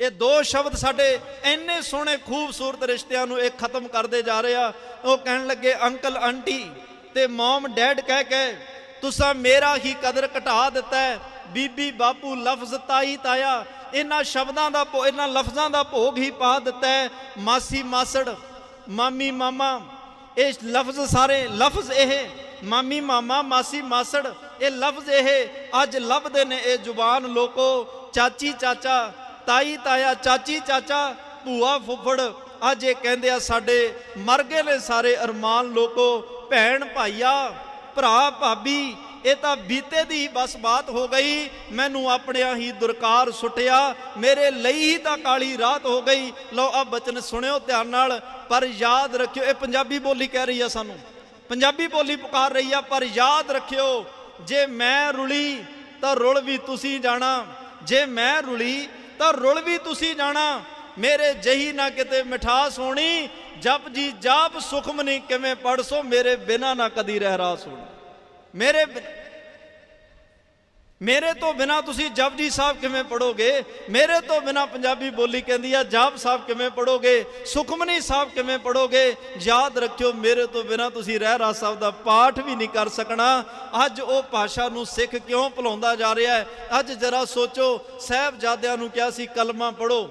ਇਹ ਦੋ ਸ਼ਬਦ ਸਾਡੇ ਇੰਨੇ ਸੋਹਣੇ ਖੂਬਸੂਰਤ ਰਿਸ਼ਤਿਆਂ ਨੂੰ ਇਹ ਖਤਮ ਕਰਦੇ ਜਾ ਰਹੇ ਆ। ਉਹ ਕਹਿਣ ਲੱਗੇ, ਅੰਕਲ, ਆਂਟੀ ਤੇ ਮਮ, ਡੈਡ ਕਹਿ ਕੇ ਤੁਸੀਂ ਮੇਰਾ ਹੀ ਕਦਰ ਘਟਾ ਦਿੱਤਾ ਬੀਬੀ ਬਾਪੂ ਲਫ਼ਜ਼ ਤਾਈ ਤਾਇਆ, ਇਹਨਾਂ ਸ਼ਬਦਾਂ ਦਾ ਭੋ- ਇਹਨਾਂ ਲਫ਼ਜ਼ਾਂ ਦਾ ਭੋਗ ਹੀ ਪਾ ਦਿੱਤਾ ਮਾਸੀ ਮਾਸੜ, ਮਾਮੀ ਮਾਮਾ, ਇਹ ਲਫ਼ਜ਼ ਸਾਰੇ, ਲਫ਼ਜ਼ ਇਹ, ਮਾਮੀ ਮਾਮਾ, ਮਾਸੀ ਮਾਸੜ, ਇਹ ਲਫ਼ਜ਼ ਇਹ, ਅੱਜ ਲੱਭਦੇ ਨੇ ਇਹ ਜ਼ੁਬਾਨ ਲੋਕੋ। ਚਾਚੀ ਚਾਚਾ ਤਾਈ ਤਾਇਆ ਚਾਚੀ ਚਾਚਾ ਭੂਆ ਫੁੱਫੜ, ਅੱਜ ਇਹ ਕਹਿੰਦੇ ਆ ਸਾਡੇ ਮਰ ਗਏ ਨੇ ਸਾਰੇ ਅਰਮਾਨ ਲੋਕੋ, ਭੈਣ ਭਾਈਆ, ਭਰਾ ਭਾਬੀ, ਇਹ ਤਾਂ ਬੀਤੇ ਦੀ ਹੀ ਬਸ ਬਾਤ ਹੋ ਗਈ, ਮੈਨੂੰ ਆਪਣਿਆਂ ਹੀ ਦੁਰਕਾਰ ਸੁੱਟਿਆ, ਮੇਰੇ ਲਈ ਹੀ ਤਾਂ ਕਾਲੀ ਰਾਤ ਹੋ ਗਈ। ਲਓ ਆ ਬਚਨ ਸੁਣਿਓ ਧਿਆਨ ਨਾਲ, ਪਰ ਯਾਦ ਰੱਖਿਓ, ਇਹ ਪੰਜਾਬੀ ਬੋਲੀ ਕਹਿ ਰਹੀ ਆ ਸਾਨੂੰ। ਪੰਜਾਬੀ ਬੋਲੀ ਪੁਕਾਰ ਰਹੀ ਆ, ਪਰ ਯਾਦ ਰੱਖਿਓ, ਜੇ ਮੈਂ ਰੁਲੀ ਤਾਂ ਰੁਲ ਵੀ ਤੁਸੀਂ ਜਾਣਾ, ਜੇ ਮੈਂ ਰੁਲੀ ਤਾਂ ਰੁਲ ਵੀ ਤੁਸੀਂ ਜਾਣਾ। ਮੇਰੇ ਜਹੀ ਨਾ ਕਿਤੇ ਮਿਠਾਸ ਹੋਣੀ। ਜਪ ਜੀ ਜਾਪ ਸੁਖਮਨੀ ਕਿਵੇਂ ਪੜਸੋ ਮੇਰੇ ਬਿਨਾ ਨਾ ਕਦੀ ਰਹਿਰਾਸ ਹੋਣੀ। ਮੇਰੇ ਮੇਰੇ ਤੋਂ ਬਿਨਾ ਤੁਸੀਂ ਜਪਜੀ ਸਾਹਿਬ ਕਿਵੇਂ ਪੜੋਗੇ ਮੇਰੇ ਤੋਂ ਬਿਨਾ ਪੰਜਾਬੀ ਬੋਲੀ ਕਹਿੰਦੀ ਆ, ਜਾਪ ਸਾਹਿਬ ਕਿਵੇਂ ਪੜੋਗੇ ਸੁਖਮਨੀ ਸਾਹਿਬ ਕਿਵੇਂ ਪੜੋਗੇ ਯਾਦ ਰੱਖਿਓ, ਮੇਰੇ ਤੋਂ ਬਿਨਾ ਤੁਸੀਂ ਰਹਿ ਰਾਸ ਸਾਹਿਬ ਦਾ ਪਾਠ ਵੀ ਨਹੀਂ ਕਰ ਸਕਣਾ। ਅੱਜ ਉਹ ਭਾਸ਼ਾ ਨੂੰ ਸਿੱਖ ਕਿਉਂ ਭੁਲਾਉਂਦਾ ਜਾ ਰਿਹਾ ਹੈ? ਅੱਜ ਜਰਾ ਸੋਚੋ, ਸਾਹਿਬਜ਼ਾਦਿਆਂ ਨੂੰ ਕਿਹਾ ਸੀ, ਕਲਮਾ ਪੜੋ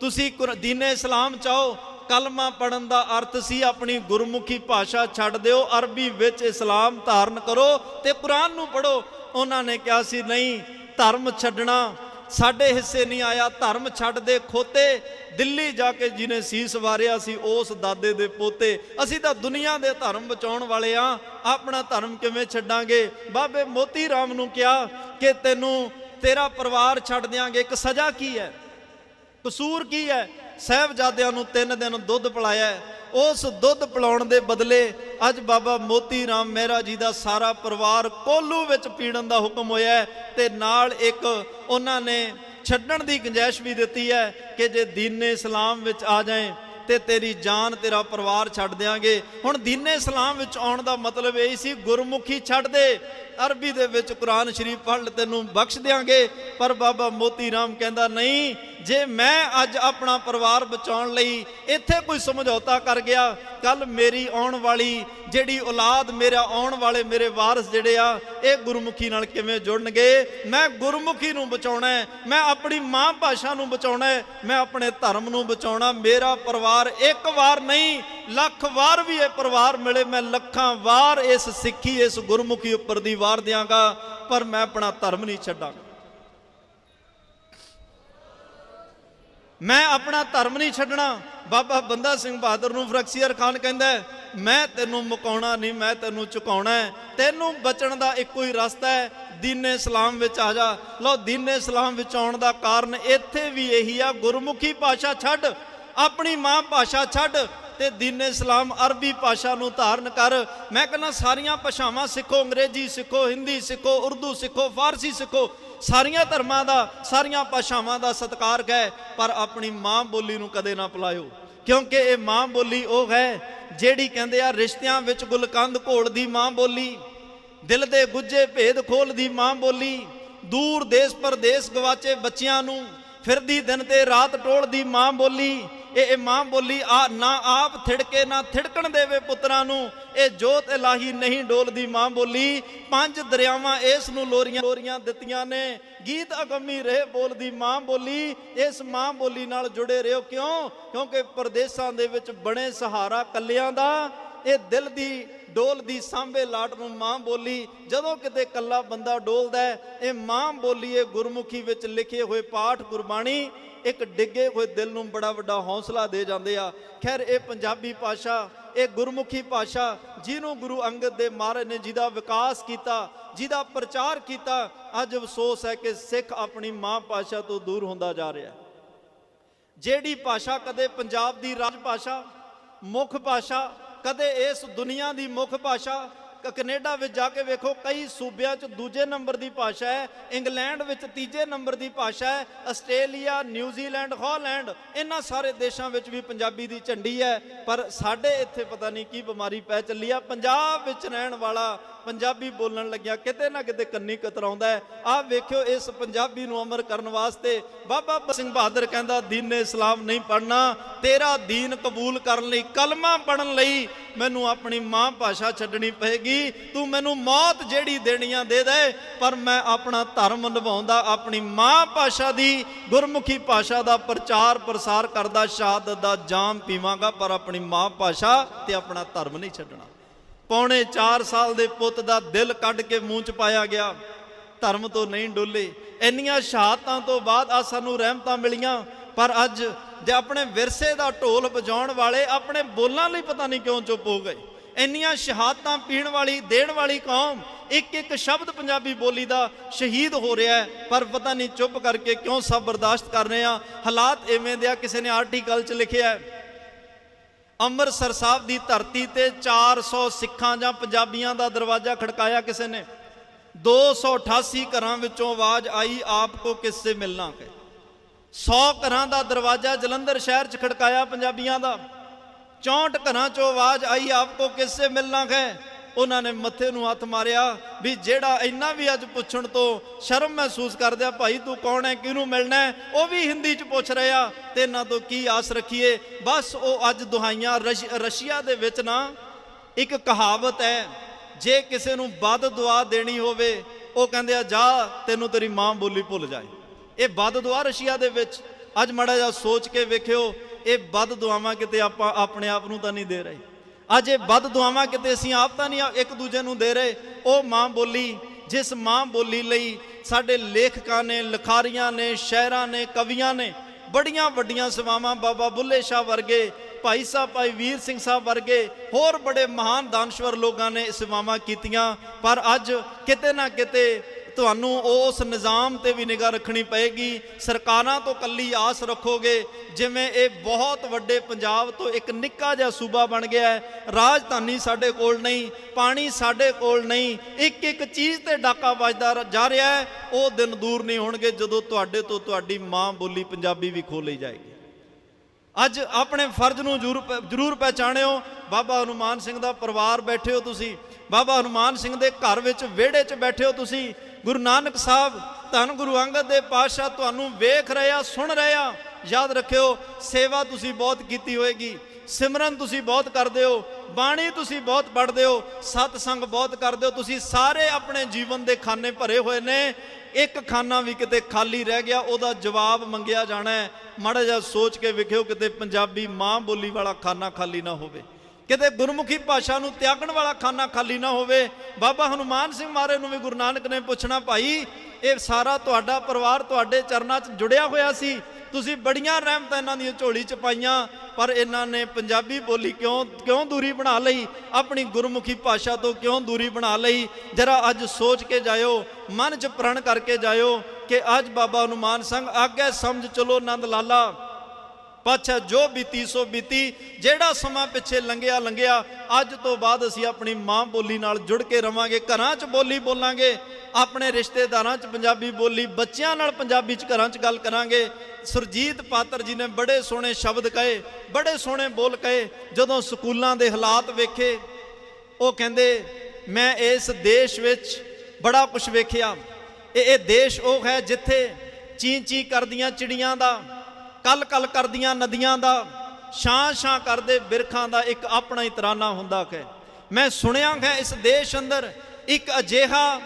ਤੁਸੀਂ ਕੁਰ- ਦੀਨੇ ਇਸਲਾਮ ਚਾਹੋ, ਕਲਮਾ ਪੜਨ ਦਾ ਅਰਥ ਸੀ ਆਪਣੀ ਗੁਰਮੁਖੀ ਭਾਸ਼ਾ ਛੱਡ ਦਿਓ, ਅਰਬੀ ਵਿੱਚ ਇਸਲਾਮ ਧਾਰਨ ਕਰੋ ਤੇ ਕੁਰਾਨ ਨੂੰ ਪੜੋ ਉਹਨਾਂ ਨੇ ਕਿਹਾ ਸੀ, ਨਹੀਂ, ਧਰਮ ਛੱਡਣਾ, ਸਾਡੇ ਹਿੱਸੇ ਨਹੀਂ ਆਇਆ, ਧਰਮ ਛੱਡ ਦੇ ਖੋਤੇ। ਦਿੱਲੀ ਜਾ ਕੇ ਜਿਹਨੇ ਸੀਸ ਵਾਰਿਆ ਸੀ, ਉਸ ਦਾਦੇ ਦੇ ਪੋਤੇ। ਅਸੀਂ ਤਾਂ ਦੁਨੀਆ ਦੇ ਧਰਮ ਬਚਾਉਣ ਵਾਲੇ ਆ, ਆਪਣਾ ਧਰਮ ਕਿਵੇਂ ਛੱਡਾਂਗੇ? ਬਾਬੇ ਮੋਤੀ ਰਾਮ ਨੂੰ ਕਿਹਾ ਕਿ, ਤੈਨੂੰ ਤੇਰਾ ਪਰਿਵਾਰ ਛੱਡ ਦਿਆਂਗੇ, ਇੱਕ ਸਜ਼ਾ ਕੀ ਹੈ? ਕਸੂਰ ਕੀ ਹੈ? ਸਹਿਬਜ਼ਾਦਿਆਂ ਨੂੰ ਤਿੰਨ ਦਿਨ ਦੁੱਧ ਪਿਲਾਇਆ ਉਸ ਦੁੱਧ ਪਿਲਾਉਣ ਦੇ ਬਦਲੇ ਅੱਜ ਬਾਬਾ ਮੋਤੀ ਰਾਮ ਮਹਿਰਾ ਜੀ ਦਾ ਸਾਰਾ ਪਰਿਵਾਰ ਕੋਲੂ ਵਿੱਚ ਪੀੜਨ ਦਾ ਹੁਕਮ ਹੋਇਆ ਹੈ ਤੇ ਨਾਲ ਇੱਕ ਉਹਨਾਂ ਨੇ ਛੱਡਣ ਦੀ ਗੁੰਜਾਇਸ਼ ਵੀ ਦਿੱਤੀ ਹੈ ਕਿ ਜੇ ਦੀਨੇ ਇਸਲਾਮ ਵਿੱਚ ਆ ਜਾਏ ਤੇ ਤੇਰੀ ਜਾਨ ਤੇਰਾ ਪਰਿਵਾਰ ਛੱਡ ਦਿਆਂਗੇ। ਹੁਣ ਦੀਨੇ ਇਸਲਾਮ ਵਿੱਚ ਆਉਣ ਦਾ ਮਤਲਬ ਇਹ ਸੀ, ਗੁਰਮੁਖੀ ਛੱਡ ਦੇ। ਅਰਬੀ ਦੇ ਵਿੱਚ ਕੁਰਾਨ ਸ਼ਰੀਫ ਪੜ੍ਹ ਤੈਨੂੰ ਬਖਸ਼ ਦਿਆਂਗੇ। ਪਰ ਬਾਬਾ ਮੋਤੀ ਰਾਮ ਕਹਿੰਦਾ, ਨਹੀਂ, ਜੇ ਮੈਂ ਅੱਜ ਆਪਣਾ ਪਰਿਵਾਰ ਬਚਾਉਣ ਲਈ ਇੱਥੇ ਕੋਈ ਸਮਝੌਤਾ ਕਰ ਗਿਆ, ਕੱਲ ਮੇਰੀ ਆਉਣ ਵਾਲੀ ਜਿਹੜੀ ਔਲਾਦ, ਮੇਰਾ ਆਉਣ ਵਾਲੇ ਮੇਰੇ ਵਾਰਿਸ ਜਿਹੜੇ ਆ, ਇਹ ਗੁਰਮੁਖੀ ਨਾਲ ਕਿਵੇਂ ਜੁੜਨਗੇ? ਮੈਂ ਗੁਰਮੁਖੀ ਨੂੰ ਬਚਾਉਣਾ ਹੈ, ਮੈਂ ਆਪਣੀ ਮਾਂ ਭਾਸ਼ਾ ਨੂੰ ਬਚਾਉਣਾ ਹੈ, ਮੈਂ ਆਪਣੇ ਧਰਮ ਨੂੰ ਬਚਾਉਣਾ, ਮੇਰਾ ਪਰਿਵਾਰ ਇੱਕ ਵਾਰ ਨਹੀਂ ਲੱਖ ਵਾਰ ਵੀ ਇਹ ਪਰਿਵਾਰ ਮਿਲੇ, ਮੈਂ ਲੱਖਾਂ ਵਾਰ ਇਸ ਸਿੱਖੀ, ਇਸ ਗੁਰਮੁਖੀ ਉੱਪਰ ਦੀ ਵਾਰ ਦਿਆਂਗਾ, ਪਰ ਮੈਂ ਆਪਣਾ ਧਰਮ ਨਹੀਂ ਛੱਡਾਂਗਾ। ਮੈਂ ਆਪਣਾ ਧਰਮ ਨਹੀਂ ਛੱਡਣਾ। ਬਾਬਾ ਬੰਦਾ ਸਿੰਘ ਬਹਾਦਰ ਨੂੰ ਫਰਕਸੀਅਰ ਖਾਨ ਕਹਿੰਦਾ ਮੈਂ ਤੈਨੂੰ ਮੁਕਾਉਣਾ ਨਹੀਂ, ਮੈਂ ਤੈਨੂੰ ਚੁਕਾਉਣਾ ਤੈਨੂੰ ਬਚਣ ਦਾ ਇੱਕੋ ਹੀ ਰਸਤਾ ਹੈ, ਦੀਨੇ ਇਸਲਾਮ ਵਿੱਚ ਆ ਜਾ। ਲਓ, ਦੀਨੇ ਇਸਲਾਮ ਵਿੱਚ ਆਉਣ ਦਾ ਕਾਰਨ ਇੱਥੇ ਵੀ ਇਹੀ ਆ, ਗੁਰਮੁਖੀ ਭਾਸ਼ਾ ਛੱਡ, ਆਪਣੀ ਮਾਂ ਭਾਸ਼ਾ ਛੱਡ। ਤੇ ਦੀਨ ਇਸਲਾਮ ਅਰਬੀ ਭਾਸ਼ਾ ਨੂੰ ਧਾਰਨ ਕਰ। ਮੈਂ ਕਹਿੰਦਾ ਸਾਰੀਆਂ ਭਾਸ਼ਾਵਾਂ ਸਿੱਖੋ, ਅੰਗਰੇਜ਼ੀ ਸਿੱਖੋ, ਹਿੰਦੀ ਸਿੱਖੋ, ਉਰਦੂ ਸਿੱਖੋ, ਫਾਰਸੀ ਸਿੱਖੋ, ਸਾਰੀਆਂ ਧਰਮਾਂ ਦਾ, ਸਾਰੀਆਂ ਭਾਸ਼ਾਵਾਂ ਦਾ ਸਤਿਕਾਰ ਹੈ, ਪਰ ਆਪਣੀ ਮਾਂ ਬੋਲੀ ਨੂੰ ਕਦੇ ਨਾ ਭੁਲਾਇਓ। ਕਿਉਂਕਿ ਇਹ ਮਾਂ ਬੋਲੀ ਉਹ ਹੈ ਜਿਹੜੀ ਕਹਿੰਦੇ ਆ, ਰਿਸ਼ਤਿਆਂ ਵਿੱਚ ਗੁਲਕੰਦ ਘੋਲਦੀ ਮਾਂ ਬੋਲੀ, ਦਿਲ ਦੇ ਗੁੱਜੇ ਭੇਦ ਖੋਲਦੀ ਮਾਂ ਬੋਲੀ, ਦੂਰ ਦੇਸ਼ ਪਰਦੇਸ ਗਵਾਚੇ ਬੱਚਿਆਂ ਨੂੰ ਫਿਰਦੀ ਦਿਨ ਤੇ ਰਾਤ ਟੋਲਦੀ ਮਾਂ ਬੋਲੀ। ਇਹ ਇਹ ਮਾਂ ਬੋਲੀ ਆ ਨਾ ਆਪ ਥਿੜਕੇ, ਨਾ ਥਿੜਕਣ ਦੇਵੇ ਪੁੱਤਰਾਂ ਨੂੰ। ਇਹ ਜੋਤ ਇਲਾਹੀ ਨਹੀਂ ਡੋਲਦੀ ਮਾਂ ਬੋਲੀ। ਪੰਜ ਦਰਿਆਵਾਂ ਇਸ ਨੂੰ ਲੋਰੀਆਂ ਲੋਰੀਆਂ ਦਿੱਤੀਆਂ ਨੇ। ਗੀਤ ਅਗੰਮੀ ਰਹੇ ਬੋਲਦੀ ਮਾਂ ਬੋਲੀ। ਇਸ ਮਾਂ ਬੋਲੀ ਨਾਲ ਜੁੜੇ ਰਹੋ ਕਿਉਂ? ਕਿਉਂਕਿ ਪਰਦੇਸਾਂ ਦੇ ਵਿੱਚ ਬਣੇ ਸਹਾਰਾ ਕੱਲਿਆਂ ਦਾ। ਇਹ ਦਿਲ ਦੀ ਡੋਲ ਦੀ ਸਾਂਭੇ ਲਾਟ ਨੂੰ ਮਾਂ ਬੋਲੀ, ਜਦੋਂ ਕਿਤੇ ਕੱਲਾ ਬੰਦਾ ਡੋਲਦਾ ਇਹ ਮਾਂ ਬੋਲੀ ਇਹ ਗੁਰਮੁਖੀ ਵਿੱਚ ਲਿਖੇ ਹੋਏ ਪਾਠ ਗੁਰਬਾਣੀ, ਇੱਕ ਡਿੱਗੇ ਹੋਏ ਦਿਲ ਨੂੰ ਬੜਾ ਵੱਡਾ ਹੌਸਲਾ ਦੇ ਜਾਂਦੇ ਆ। ਖੈਰ, ਇਹ ਪੰਜਾਬੀ ਭਾਸ਼ਾ, ਇਹ ਗੁਰਮੁਖੀ ਭਾਸ਼ਾ, ਜਿਹਨੂੰ ਗੁਰੂ ਅੰਗਦ ਦੇ ਮਹਾਰਾਜ ਨੇ ਜਿਹਦਾ ਵਿਕਾਸ ਕੀਤਾ, ਜਿਹਦਾ ਪ੍ਰਚਾਰ ਕੀਤਾ, ਅੱਜ ਅਫਸੋਸ ਹੈ ਕਿ ਸਿੱਖ ਆਪਣੀ ਮਾਂ ਭਾਸ਼ਾ ਤੋਂ ਦੂਰ ਹੁੰਦਾ ਜਾ ਰਿਹਾ ਹੈ। ਜਿਹੜੀ ਭਾਸ਼ਾ ਕਦੇ ਪੰਜਾਬ ਦੀ ਰਾਜ ਭਾਸ਼ਾ, ਮੁੱਖ ਭਾਸ਼ਾ ਕਦੇ ਇਸ ਦੁਨੀਆ ਦੀ ਮੁੱਖ ਭਾਸ਼ਾ ਕੈਨੇਡਾ ਵਿੱਚ ਜਾ ਕੇ ਵੇਖੋ, ਕਈ ਸੂਬਿਆਂ 'ਚ ਦੂਜੇ ਨੰਬਰ ਦੀ ਭਾਸ਼ਾ ਹੈ, ਇੰਗਲੈਂਡ ਵਿੱਚ ਤੀਜੇ ਨੰਬਰ ਦੀ ਭਾਸ਼ਾ ਹੈ, ਆਸਟ੍ਰੇਲੀਆ, ਨਿਊਜ਼ੀਲੈਂਡ, ਹਾਲੈਂਡ, ਇਹਨਾਂ ਸਾਰੇ ਦੇਸ਼ਾਂ ਵਿੱਚ ਵੀ ਪੰਜਾਬੀ ਦੀ ਝੰਡੀ ਹੈ, ਪਰ ਸਾਡੇ ਇੱਥੇ ਪਤਾ ਨਹੀਂ ਕੀ ਬਿਮਾਰੀ ਪੈ ਚੱਲੀ ਆ। ਪੰਜਾਬ ਵਿੱਚ ਰਹਿਣ ਵਾਲਾ ਪੰਜਾਬੀ ਬੋਲਣ ਲੱਗਿਆ ਕਿਤੇ ਨਾ ਕਿਤੇ ਕੰਨੀ ਕਤਰਾਉਂਦਾ ਹੈ। ਆਹ ਵੇਖਿਓ ਇਸ ਪੰਜਾਬੀ ਨੂੰ ਅਮਰ ਕਰਨ ਵਾਸਤੇ, ਬਾਬਾ ਸਿੰਘ ਬਹਾਦਰ ਕਹਿੰਦਾ, ਦੀਨੇ ਇਸਲਾਮ ਨਹੀਂ ਪੜਨਾ ਤੇਰਾ ਦੀਨ ਕਬੂਲ ਕਰਨ ਲਈ, ਕਲਮਾ ਪੜਨ ਲਈ ਮੈਨੂੰ ਆਪਣੀ ਮਾਂ ਭਾਸ਼ਾ ਛੱਡਣੀ ਪਏਗੀ। ਤੂੰ ਮੈਨੂੰ ਮੌਤ ਜਿਹੜੀ ਦੇਣੀਆਂ ਦੇ ਦੇ, ਪਰ ਮੈਂ ਆਪਣਾ ਧਰਮ ਨਿਭਾਉਂਦਾ, ਆਪਣੀ ਮਾਂ ਭਾਸ਼ਾ ਦੀ ਗੁਰਮੁਖੀ ਭਾਸ਼ਾ ਦਾ ਪ੍ਰਚਾਰ ਪ੍ਰਸਾਰ ਕਰਦਾ ਸ਼ਹਾਦਤ ਦਾ ਜਾਮ ਪੀਵਾਂਗਾ, ਪਰ ਆਪਣੀ ਮਾਂ ਭਾਸ਼ਾ ਤੇ ਆਪਣਾ ਧਰਮ ਨਹੀਂ ਛੱਡਣਾ। ਪੌਣੇ 4 ਸਾਲ ਦੇ ਪੁੱਤ ਦਾ ਦਿਲ ਕੱਢ ਕੇ ਮੂੰਹ ਚ ਪਾਇਆ ਗਿਆ। ਧਰਮ ਤੋਂ ਨਹੀਂ ਡੋਲੇ। ਇੰਨੀਆਂ ਸ਼ਹਾਦਤਾਂ ਤੋਂ ਬਾਅਦ ਆ ਸਾਨੂੰ ਰਹਿਮਤਾਂ ਮਿਲੀਆਂ। ਪਰ ਅੱਜ ਜੇ ਆਪਣੇ ਵਿਰਸੇ ਦਾ ਢੋਲ ਵਜਾਉਣ ਵਾਲੇ ਆਪਣੇ ਬੋਲਾਂ ਲਈ ਪਤਾ ਨਹੀਂ ਕਿਉਂ ਚੁੱਪ ਹੋ ਗਏ। ਇੰਨੀਆਂ ਸ਼ਹਾਦਤਾਂ ਪੀਣ ਵਾਲੀ, ਦੇਣ ਵਾਲੀ ਕੌਮ ਇੱਕ ਇੱਕ ਸ਼ਬਦ ਪੰਜਾਬੀ ਬੋਲੀ ਦਾ ਸ਼ਹੀਦ ਹੋ ਰਿਹਾ ਹੈ। ਪਰ ਪਤਾ ਨਹੀਂ ਚੁੱਪ ਕਰਕੇ ਕਿਉਂ ਸਭ ਬਰਦਾਸ਼ਤ ਕਰ ਰਹੇ ਆ ਹਾਲਾਤ ਐਵੇਂ ਦੇ ਆ, ਕਿਸੇ ਨੇ ਆਰਟੀਕਲ 'ਚ ਲਿਖਿਆ ਹੈ। ਅੰਮ੍ਰਿਤਸਰ ਸਾਹਿਬ ਦੀ ਧਰਤੀ ਤੇ 400 ਸਿੱਖਾਂ ਜਾਂ ਪੰਜਾਬੀਆਂ ਦਾ ਦਰਵਾਜ਼ਾ ਖੜਕਾਇਆ ਕਿਸੇ ਨੇ। 288 ਘਰਾਂ ਵਿੱਚੋਂ ਆਵਾਜ਼ ਆਈ ਆਪ ਕੋ ਕਿਸ ਸੇ ਮਿਲਣਾ ਹੈ? 100 ਘਰਾਂ ਦਾ ਦਰਵਾਜ਼ਾ ਜਲੰਧਰ ਸ਼ਹਿਰ 'ਚ ਖੜਕਾਇਆ ਪੰਜਾਬੀਆਂ ਦਾ। 64 ਘਰਾਂ 'ਚੋਂ ਆਵਾਜ਼ ਆਈ ਆਪ ਕੋ ਮਿਲਣਾ ਹੈ? ਉਹਨਾਂ ਨੇ ਮੱਥੇ ਨੂੰ ਹੱਥ ਮਾਰਿਆ ਵੀ ਜਿਹੜਾ ਇੰਨਾ ਵੀ ਅੱਜ ਪੁੱਛਣ ਤੋਂ ਸ਼ਰਮ ਮਹਿਸੂਸ ਕਰਦਿਆ ਭਾਈ ਤੂੰ ਕੌਣ ਹੈ? ਕਿਹਨੂੰ ਮਿਲਣਾ ਹੈ? ਉਹ ਵੀ ਹਿੰਦੀ 'ਚ ਪੁੱਛ ਰਿਹਾ ਤੇ ਇਹਨਾਂ ਤੋਂ ਕੀ ਆਸ ਰੱਖੀਏ? ਬਸ ਉਹ ਅੱਜ ਦੁਹਾਈਆਂ ਰਸ਼- ਰਸ਼ੀਆ ਦੇ ਵਿੱਚ ਨਾ ਇੱਕ ਕਹਾਵਤ ਹੈ, ਜੇ ਕਿਸੇ ਨੂੰ ਵੱਧ ਦੁਆ ਦੇਣੀ ਹੋਵੇ, ਉਹ ਕਹਿੰਦੇ ਆ, ਜਾ, ਤੈਨੂੰ ਤੇਰੀ ਮਾਂ ਬੋਲੀ ਭੁੱਲ ਜਾਏ। ਇਹ ਵੱਧ ਦੁਆ ਰਸ਼ੀਆ ਦੇ ਵਿੱਚ। ਅੱਜ ਮੜਾ ਜਾ ਸੋਚ ਕੇ ਵੇਖਿਓ ਇਹ ਵੱਧ ਦੁਆਵਾਂ ਕਿਤੇ ਆਪਾਂ ਆਪਣੇ ਆਪ ਨੂੰ ਤਾਂ ਨਹੀਂ ਦੇ ਰਹੇ। ਅੱਜ ਇਹ ਵੱਧ ਦੁਆਵਾਂ ਕਿਤੇ ਅਸੀਂ ਆਪ ਤਾਂ ਨਹੀਂ ਇੱਕ ਦੂਜੇ ਨੂੰ ਦੇ ਰਹੇ। ਉਹ ਮਾਂ ਬੋਲੀ, ਜਿਸ ਮਾਂ ਬੋਲੀ ਲਈ ਸਾਡੇ ਲੇਖਕਾਂ ਨੇ, ਲਿਖਾਰੀਆਂ ਨੇ, ਸ਼ਾਇਰਾਂ ਨੇ, ਕਵੀਆਂ ਨੇ ਬੜੀਆਂ ਵੱਡੀਆਂ ਸੇਵਾਵਾਂ ਬਾਬਾ ਬੁੱਲੇ ਸ਼ਾਹ ਵਰਗੇ, ਭਾਈ ਸਾਹਿਬ, ਭਾਈ ਵੀਰ ਸਿੰਘ ਸਾਹਿਬ ਵਰਗੇ, ਹੋਰ ਬੜੇ ਮਹਾਨ ਦਾਨਸ਼ਵਰ ਲੋਕਾਂ ਨੇ ਸੇਵਾਵਾਂ ਕੀਤੀਆਂ। ਪਰ ਅੱਜ ਕਿਤੇ ਨਾ ਕਿਤੇ ਤੁਹਾਨੂੰ ਉਸ ਨਿਜ਼ਾਮ ਤੇ ਵੀ ਨਿਗਾਹ ਰੱਖਣੀ ਪਏਗੀ। ਸਰਕਾਰਾਂ ਤੋਂ ਕੱਲੀ ਆਸ ਰੱਖੋਗੇ, ਜਿਵੇਂ ਇਹ ਬਹੁਤ ਵੱਡੇ ਪੰਜਾਬ ਤੋਂ ਇੱਕ ਨਿੱਕਾ ਜਿਹਾ ਸੂਬਾ ਬਣ ਗਿਆ ਹੈ। ਰਾਜਧਾਨੀ ਸਾਡੇ ਕੋਲ ਨਹੀਂ, ਪਾਣੀ ਸਾਡੇ ਕੋਲ ਨਹੀਂ ਇੱਕ ਇੱਕ ਚੀਜ਼ ਤੇ ਡਾਕਾ ਵੱਜਦਾ ਜਾ ਰਿਹਾ ਹੈ। ਉਹ ਦਿਨ ਦੂਰ ਨਹੀਂ ਹੋਣਗੇ ਜਦੋਂ ਤੁਹਾਡੇ ਤੋਂ ਤੁਹਾਡੀ ਮਾਂ ਬੋਲੀ ਪੰਜਾਬੀ ਵੀ ਖੋ ਲਈ ਜਾਏਗੀ। ਅੱਜ ਆਪਣੇ ਫਰਜ਼ ਨੂੰ ਜ਼ਰੂਰ ਪ- ਜ਼ਰੂਰ ਪਹਿਚਾਣਿਓ। ਬਾਬਾ ਹਨੂਮਾਨ ਸਿੰਘ ਦਾ ਪਰਿਵਾਰ ਬੈਠੇ ਹੋ ਤੁਸੀਂ। ਬਾਬਾ ਹਨੂਮਾਨ ਸਿੰਘ ਦੇ ਘਰ ਵਿੱਚ ਵਿਹੜੇ 'ਚ ਬੈਠੇ ਹੋ ਤੁਸੀਂ। ਗੁਰੂ ਨਾਨਕ ਸਾਹਿਬ, ਧੰਨ ਗੁਰੂ ਅੰਗਦ ਦੇ ਪਾਤਸ਼ਾਹ ਤੁਹਾਨੂੰ ਵੇਖ ਰਿਹਾ, ਸੁਣ ਰਿਹਾ। ਯਾਦ ਰੱਖਿਓ, ਸੇਵਾ ਤੁਸੀਂ ਬਹੁਤ ਕੀਤੀ ਹੋਏਗੀ, ਸਿਮਰਨ ਤੁਸੀਂ ਬਹੁਤ ਕਰਦੇ ਹੋ, ਬਾਣੀ ਤੁਸੀਂ ਬਹੁਤ ਪੜ੍ਹਦੇ ਹੋ ਸਤ ਸੰਗ ਬਹੁਤ ਕਰਦੇ ਹੋ, ਤੁਸੀਂ ਸਾਰੇ ਆਪਣੇ ਜੀਵਨ ਦੇ ਖਾਨੇ ਭਰੇ ਹੋਏ ਨੇ। ਇੱਕ ਖਾਨਾ ਵੀ ਕਿਤੇ ਖਾਲੀ ਰਹਿ ਗਿਆ, ਉਹਦਾ ਜਵਾਬ ਮੰਗਿਆ ਜਾਣਾ ਹੈ। ਮਾੜਾ ਜਿਹਾ ਸੋਚ ਕੇ ਵੇਖਿਓ ਕਿਤੇ ਪੰਜਾਬੀ ਮਾਂ ਬੋਲੀ ਵਾਲਾ ਖਾਨਾ ਖਾਲੀ ਨਾ ਹੋਵੇ। ਕਿਤੇ ਗੁਰਮੁਖੀ ਭਾਸ਼ਾ ਨੂੰ ਤਿਆਗਣ ਵਾਲਾ ਖਾਨਾ ਖਾਲੀ ਨਾ ਹੋਵੇ। ਬਾਬਾ ਹਨੂਮਾਨ ਸਿੰਘ ਮਹਾਰਾਜ ਨੂੰ ਵੀ ਗੁਰੂ ਨਾਨਕ ਨੇ ਪੁੱਛਣਾ, ਭਾਈ, ਇਹ ਸਾਰਾ ਤੁਹਾਡਾ ਪਰਿਵਾਰ ਤੁਹਾਡੇ ਚਰਨਾਂ 'ਚ ਜੁੜਿਆ ਹੋਇਆ ਸੀ। ਤੁਸੀਂ ਬੜੀਆਂ ਰਹਿਮਤਾਂ ਇਹਨਾਂ ਦੀਆਂ ਝੋਲੀ ਚ ਪਾਈਆਂ, ਪਰ ਇਹਨਾਂ ਨੇ ਪੰਜਾਬੀ ਬੋਲੀ ਕਿਉਂ ਕਿਉਂ ਦੂਰੀ ਬਣਾ ਲਈ? ਆਪਣੀ ਗੁਰਮੁਖੀ ਭਾਸ਼ਾ ਤੋਂ ਕਿਉਂ ਦੂਰੀ ਬਣਾ ਲਈ? ਜਰਾ ਅੱਜ ਸੋਚ ਕੇ ਜਾਇਓ, ਮਨ ਚ ਪ੍ਰਣ ਕਰਕੇ ਜਾਇਓ ਕਿ ਅੱਜ ਬਾਬਾ ਹਨੂਮਾਨ ਸਿੰਘ ਆਗੇ ਸਮਝ ਚਲੋ ਨੰਦ ਲਾਲਾ। ਪਾਛਾ ਜੋ ਬੀਤੀ ਸੋ ਬੀਤੀ, ਜਿਹੜਾ ਸਮਾਂ ਪਿੱਛੇ ਲੰਘਿਆ ਲੰਘਿਆ, ਅੱਜ ਤੋਂ ਬਾਅਦ ਅਸੀਂ ਆਪਣੀ ਮਾਂ ਬੋਲੀ ਨਾਲ ਜੁੜ ਕੇ ਰਵਾਂਗੇ, ਘਰਾਂ 'ਚ ਬੋਲੀ ਬੋਲਾਂਗੇ, ਆਪਣੇ ਰਿਸ਼ਤੇਦਾਰਾਂ 'ਚ ਪੰਜਾਬੀ ਬੋਲੀ, ਬੱਚਿਆਂ ਨਾਲ ਪੰਜਾਬੀ 'ਚ ਘਰਾਂ 'ਚ ਗੱਲ ਕਰਾਂਗੇ। ਸੁਰਜੀਤ ਪਾਤਰ ਜੀ ਨੇ ਬੜੇ ਸੋਹਣੇ ਸ਼ਬਦ ਕਹੇ, ਬੜੇ ਸੋਹਣੇ ਬੋਲ ਕਹੇ, ਜਦੋਂ ਸਕੂਲਾਂ ਦੇ ਹਾਲਾਤ ਵੇਖੇ, ਉਹ ਕਹਿੰਦੇ, ਮੈਂ ਇਸ ਦੇਸ਼ ਵਿੱਚ ਬੜਾ ਕੁਝ ਵੇਖਿਆ। ਇਹ ਇਹ ਦੇਸ਼ ਉਹ ਹੈ ਜਿੱਥੇ ਚੀਂ ਚੀਂ ਕਰਦੀਆਂ ਚਿੜੀਆਂ ਦਾ ਕਲ ਕਲ ਕਰਦੀਆਂ ਨਦੀਆਂ ਦਾ, ਛਾਂ ਛਾਂ ਕਰਦੇ ਬਿਰਖਾਂ ਦਾ ਇੱਕ ਆਪਣਾ ਹੀ ਤਰਾਨਾ ਹੁੰਦਾ ਹੈ। ਮੈਂ ਸੁਣਿਆ ਹੈ ਇਸ ਦੇਸ਼ ਅੰਦਰ ਇੱਕ ਅਜਿਹਾ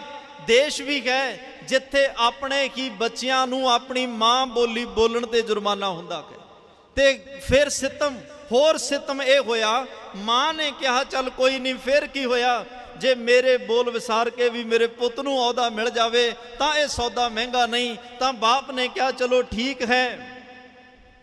ਦੇਸ਼ ਵੀ ਹੈ ਜਿੱਥੇ ਆਪਣੇ ਹੀ ਬੱਚਿਆਂ ਨੂੰ ਆਪਣੀ ਮਾਂ ਬੋਲੀ ਬੋਲਣ ਤੇ ਜੁਰਮਾਨਾ ਹੁੰਦਾ ਹੈ। ਤੇ ਫਿਰ ਸਿਤਮ, ਹੋਰ ਸਿਤਮ ਇਹ ਹੋਇਆ, ਮਾਂ ਨੇ ਕਿਹਾ, ਚੱਲ ਕੋਈ ਨਹੀਂ, ਫਿਰ ਕੀ ਹੋਇਆ? ਜੇ ਮੇਰੇ ਬੋਲ ਵਿਸਾਰ ਕੇ ਵੀ ਮੇਰੇ ਪੁੱਤ ਨੂੰ ਅਹੁਦਾ ਮਿਲ ਜਾਵੇ, ਤਾਂ ਇਹ ਸੌਦਾ ਮਹਿੰਗਾ ਨਹੀਂ। ਤਾਂ ਬਾਪ ਨੇ ਕਿਹਾ, ਚਲੋ ਠੀਕ ਹੈ।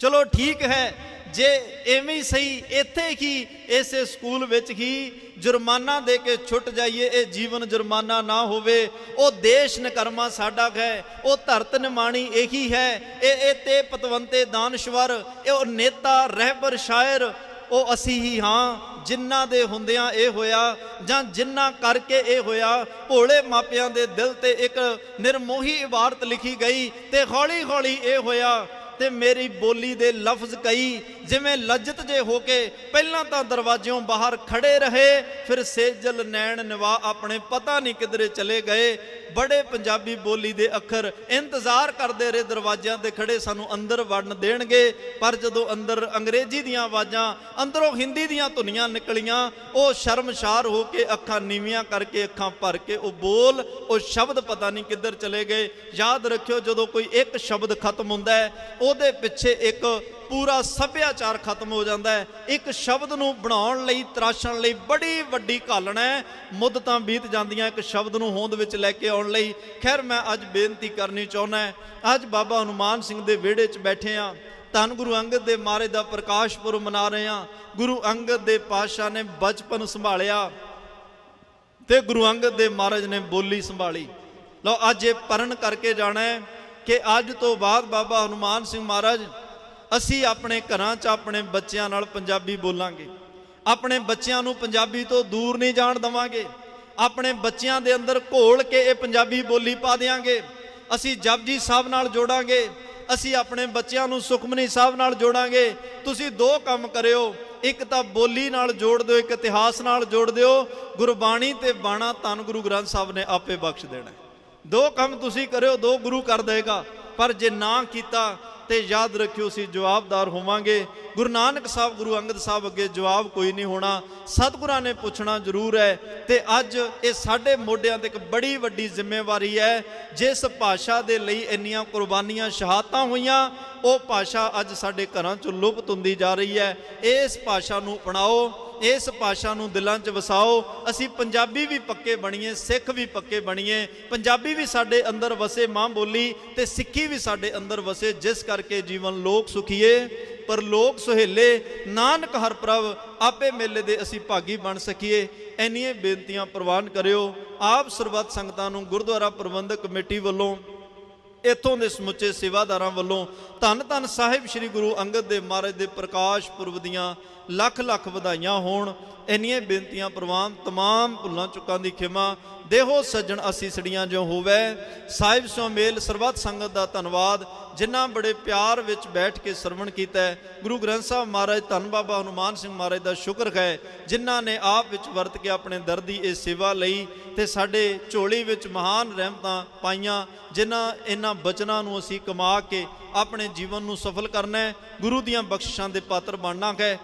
ਚਲੋ ਠੀਕ ਹੈ, ਜੇ ਐਵੇਂ ਹੀ ਸਹੀ, ਇੱਥੇ ਹੀ ਇਸੇ ਸਕੂਲ ਵਿੱਚ ਹੀ ਜੁਰਮਾਨਾ ਦੇ ਕੇ ਛੁੱਟ ਜਾਈਏ, ਇਹ ਜੀਵਨ ਜੁਰਮਾਨਾ ਨਾ ਹੋਵੇ, ਉਹ ਦੇਸ਼ ਨਕਰਮਾ ਸਾਡਾ ਹੈ, ਉਹ ਧਰਤ ਨਿਮਾਣੀ ਇਹੀ ਹੈ, ਇਹ ਇਹ ਤੇ ਪਤਵੰਤੇ ਦਾਨਸ਼ਵਰ, ਇਹ ਉਹ ਨੇਤਾ, ਰਹਿਬਰ, ਸ਼ਾਇਰ, ਉਹ ਅਸੀਂ ਹੀ ਹਾਂ, ਜਿਨ੍ਹਾਂ ਦੇ ਹੁੰਦਿਆਂ ਇਹ ਹੋਇਆ, ਜਾਂ ਜਿਨ੍ਹਾਂ ਕਰਕੇ ਇਹ ਹੋਇਆ, ਭੋਲੇ ਮਾਪਿਆਂ ਦੇ ਦਿਲ ਤੇ ਇੱਕ ਨਿਰਮੋਹੀ ਇਬਾਰਤ ਲਿਖੀ ਗਈ ਤੇ ਹੌਲੀ ਹੌਲੀ ਇਹ ਹੋਇਆ ਤੇ ਮੇਰੀ ਬੋਲੀ ਦੇ ਲਫ਼ਜ਼ ਕਈ, ਜਿਵੇਂ ਲੱਜਤ ਜੇ ਹੋ ਕੇ ਪਹਿਲਾਂ ਤਾਂ ਦਰਵਾਜ਼ਿਓਂ ਬਾਹਰ ਖੜੇ ਰਹੇ, ਫਿਰ ਸੇਜਲ ਨੈਣ ਨਿਵਾ ਆਪਣੇ ਪਤਾ ਨਹੀਂ ਕਿਧਰੇ ਚਲੇ ਗਏ ਬੜੇ ਪੰਜਾਬੀ ਬੋਲੀ ਦੇ ਅੱਖਰ ਇੰਤਜ਼ਾਰ ਕਰਦੇ ਰਹੇ, ਦਰਵਾਜ਼ਿਆਂ ਤੇ ਖੜੇ ਸਾਨੂੰ ਅੰਦਰ ਵੜਨ ਦੇਣਗੇ। ਪਰ ਜਦੋਂ ਅੰਦਰ ਅੰਗਰੇਜ਼ੀ ਦੀਆਂ ਆਵਾਜ਼ਾਂ, ਅੰਦਰੋਂ ਹਿੰਦੀ ਦੀਆਂ ਧੁਨੀਆਂ ਨਿਕਲੀਆਂ, ਉਹ ਸ਼ਰਮਸ਼ਾਰ ਹੋ ਕੇ ਅੱਖਾਂ ਨੀਵੀਆਂ ਕਰਕੇ ਅੱਖਾਂ ਭਰ ਕੇ ਉਹ ਬੋਲ, ਉਹ ਸ਼ਬਦ ਪਤਾ ਨਹੀਂ ਕਿੱਧਰ ਚਲੇ ਗਏ। ਯਾਦ ਰੱਖਿਓ ਜਦੋਂ ਕੋਈ ਇੱਕ ਸ਼ਬਦ ਖਤਮ ਹੁੰਦਾ ਹੈ, ਉਹਦੇ ਪਿੱਛੇ ਇੱਕ ਪੂਰਾ ਸੱਭਿਆਚਾਰ ਖਤਮ ਹੋ ਜਾਂਦਾ ਹੈ। ਇੱਕ ਸ਼ਬਦ ਨੂੰ ਬਣਾਉਣ ਲਈ, ਤਰਾਸ਼ਣ ਲਈ ਬੜੀ ਵੱਡੀ ਘਾਲਣਾ ਹੈ। ਮੁੱਦਤਾਂ ਬੀਤ ਜਾਂਦੀਆਂ, ਇੱਕ ਸ਼ਬਦ ਨੂੰ ਹੋਂਦ ਵਿੱਚ ਲੈ ਕੇ ਆਉਣ ਲਈ। ਖੈਰ, ਮੈਂ ਅੱਜ ਬੇਨਤੀ ਕਰਨੀ ਚਾਹੁੰਦਾ ਅੱਜ ਬਾਬਾ ਹਨੂਮਾਨ ਸਿੰਘ ਦੇ ਵਿਹੜੇ 'ਚ ਬੈਠੇ ਆ ਧੰਨ ਗੁਰੂ ਅੰਗਦ ਦੇ ਮਾਰੇ ਦਾ ਪ੍ਰਕਾਸ਼ ਪੁਰਬ ਮਨਾ ਰਹੇ ਆ ਗੁਰੂ ਅੰਗਦ ਦੇ ਪਾਤਸ਼ਾਹ ਨੇ ਬਚਪਨ ਸੰਭਾਲਿਆ ਤੇ ਗੁਰੂ ਅੰਗਦ ਦੇ ਮਹਾਰਾਜ ਨੇ ਬੋਲੀ ਸੰਭਾਲੀ। ਲਓ, ਅੱਜ ਇਹ ਪਰਨ ਕਰਕੇ ਜਾਣਾ ਹੈ ਕਿ ਅੱਜ ਤੋਂ ਬਾਅਦ ਬਾਬਾ ਹਨੂਮਾਨ ਸਿੰਘ ਮਹਾਰਾਜ ਅਸੀਂ ਆਪਣੇ ਘਰਾਂ 'ਚ ਆਪਣੇ ਬੱਚਿਆਂ ਨਾਲ ਪੰਜਾਬੀ ਬੋਲਾਂਗੇ। ਆਪਣੇ ਬੱਚਿਆਂ ਨੂੰ ਪੰਜਾਬੀ ਤੋਂ ਦੂਰ ਨਹੀਂ ਜਾਣ ਦਵਾਂਗੇ। ਆਪਣੇ ਬੱਚਿਆਂ ਦੇ ਅੰਦਰ ਘੋਲ ਕੇ ਇਹ ਪੰਜਾਬੀ ਬੋਲੀ ਪਾ ਦਿਆਂਗੇ। ਅਸੀਂ ਜਪਜੀ ਸਾਹਿਬ ਨਾਲ ਜੋੜਾਂਗੇ। ਅਸੀਂ ਆਪਣੇ ਬੱਚਿਆਂ ਨੂੰ ਸੁਖਮਨੀ ਸਾਹਿਬ ਨਾਲ ਜੋੜਾਂਗੇ। ਤੁਸੀਂ ਦੋ ਕੰਮ ਕਰਿਓ। ਇੱਕ ਤਾਂ ਬੋਲੀ ਨਾਲ ਜੋੜ ਦਿਓ, ਇੱਕ ਇਤਿਹਾਸ ਨਾਲ ਜੋੜ ਦਿਓ। ਗੁਰਬਾਣੀ ਤੇ ਬਾਣਾ ਧੰਨ ਗੁਰੂ ਗ੍ਰੰਥ ਸਾਹਿਬ ਨੇ ਆਪੇ ਬਖਸ਼ ਦੇਣਾ। ਦੋ ਕੰਮ ਤੁਸੀਂ ਕਰਿਓ, ਦੋ ਗੁਰੂ ਕਰ ਦੇਗਾ। ਪਰ ਜੇ ਨਾ ਕੀਤਾ ਤੇ ਯਾਦ ਰੱਖਿਓ ਅਸੀਂ ਜਵਾਬਦਾਰ ਹੋਵਾਂਗੇ। ਗੁਰੂ ਨਾਨਕ ਸਾਹਿਬ, ਗੁਰੂ ਅੰਗਦ ਸਾਹਿਬ ਅੱਗੇ ਜਵਾਬ ਕੋਈ ਨਹੀਂ ਹੋਣਾ। ਸਤਿਗੁਰਾਂ ਨੇ ਪੁੱਛਣਾ ਜ਼ਰੂਰ ਹੈ ਤੇ ਅੱਜ ਇਹ ਸਾਡੇ ਮੋਢਿਆਂ ਤੇ ਇੱਕ ਬੜੀ ਵੱਡੀ ਜ਼ਿੰਮੇਵਾਰੀ ਹੈ। ਜਿਸ ਭਾਸ਼ਾ ਦੇ ਲਈ ਇੰਨੀਆਂ ਕੁਰਬਾਨੀਆਂ, ਸ਼ਹਾਦਤਾਂ ਹੋਈਆਂ, ਉਹ ਭਾਸ਼ਾ ਅੱਜ ਸਾਡੇ ਘਰਾਂ 'ਚੋਂ ਲੁਪਤ ਹੁੰਦੀ ਜਾ ਰਹੀ ਹੈ। ਇਸ ਭਾਸ਼ਾ ਨੂੰ ਅਪਣਾਓ, ਇਸ ਭਾਸ਼ਾ ਨੂੰ ਦਿਲਾਂ 'ਚ ਵਸਾਓ। ਅਸੀਂ ਪੰਜਾਬੀ ਵੀ ਪੱਕੇ ਬਣੀਏ, ਸਿੱਖ ਵੀ ਪੱਕੇ ਬਣੀਏ। ਪੰਜਾਬੀ ਵੀ ਸਾਡੇ ਅੰਦਰ ਵਸੇ ਮਾਂ ਬੋਲੀ ਤੇ ਸਿੱਖੀ ਵੀ ਸਾਡੇ ਅੰਦਰ ਵਸੇ, ਜਿਸ ਕਰਕੇ ਜੀਵਨ ਲੋਕ ਸੁਖੀਏ। ਪਰ ਲੋਕ ਸੁਹੇਲੇ, ਨਾਨਕ ਹਰ ਪ੍ਰਭ, ਆਪੇ ਮੇਲੇ ਦੇ ਅਸੀਂ ਭਾਗੀ ਬਣ ਸਕੀਏ। ਐਨੀਆਂ ਬੇਨਤੀਆਂ ਪ੍ਰਵਾਨ ਕਰਿਓ। ਆਪ ਸਰਬੱਤ ਸੰਗਤਾਂ ਨੂੰ ਗੁਰਦੁਆਰਾ ਪ੍ਰਬੰਧਕ ਕਮੇਟੀ ਵੱਲੋਂ, ਇੱਥੋਂ ਦੇ ਸਮੁੱਚੇ ਸੇਵਾਦਾਰਾਂ ਵੱਲੋਂ ਧੰਨ ਧੰਨ ਸਾਹਿਬ ਸ੍ਰੀ ਗੁਰੂ ਅੰਗਦ ਦੇਵ ਮਹਾਰਾਜ ਦੇ ਪ੍ਰਕਾਸ਼ ਪੁਰਬ ਦੀਆਂ ਲੱਖ ਲੱਖ ਵਧਾਈਆਂ ਹੋਣ। ਇੰਨੀਆਂ ਬੇਨਤੀਆਂ ਪ੍ਰਵਾਨ ਤਮਾਮ ਭੁੱਲਾਂ ਚੁੱਕਾਂ ਦੀ ਖਿਮਾ। ਦੇਹੋ ਸੱਜਣ ਅਸੀਂ ਸੜੀਆਂ ਜੋ ਹੋਵੇ। ਸਾਹਿਬ ਸੋ ਮੇਲ ਸਰਬੱਤ ਸੰਗਤ ਦਾ ਧੰਨਵਾਦ। ਜਿਨ੍ਹਾਂ ਬੜੇ ਪਿਆਰ ਵਿੱਚ ਬੈਠ ਕੇ ਸਰਵਣ ਕੀਤਾ ਗੁਰੂ ਗ੍ਰੰਥ ਸਾਹਿਬ ਮਹਾਰਾਜ ਧੰਨ ਬਾਬਾ ਹਨੂਮਾਨ ਸਿੰਘ ਮਹਾਰਾਜ ਦਾ ਸ਼ੁਕਰ ਹੈ। ਜਿਨ੍ਹਾਂ ਨੇ ਆਪ ਵਿੱਚ ਵਰਤ ਕੇ ਆਪਣੇ ਦਰਦੀ ਇਹ ਸੇਵਾ ਲਈ ਤੇ ਸਾਡੇ ਝੋਲੀ ਵਿੱਚ ਮਹਾਨ ਰਹਿਮਤਾਂ ਪਾਈਆਂ, ਜਿਨ੍ਹਾਂ ਇਹਨਾਂ ਬਚਨਾਂ ਨੂੰ ਅਸੀਂ ਕਮਾ ਕੇ ਆਪਣੇ ਜੀਵਨ ਨੂੰ ਸਫਲ ਕਰਨਾ ਹੈ। ਗੁਰੂ ਦੀਆਂ ਬਖਸ਼ਿਸ਼ਾਂ ਦੇ ਪਾਤਰ ਬਣਨਾ ਹੈ।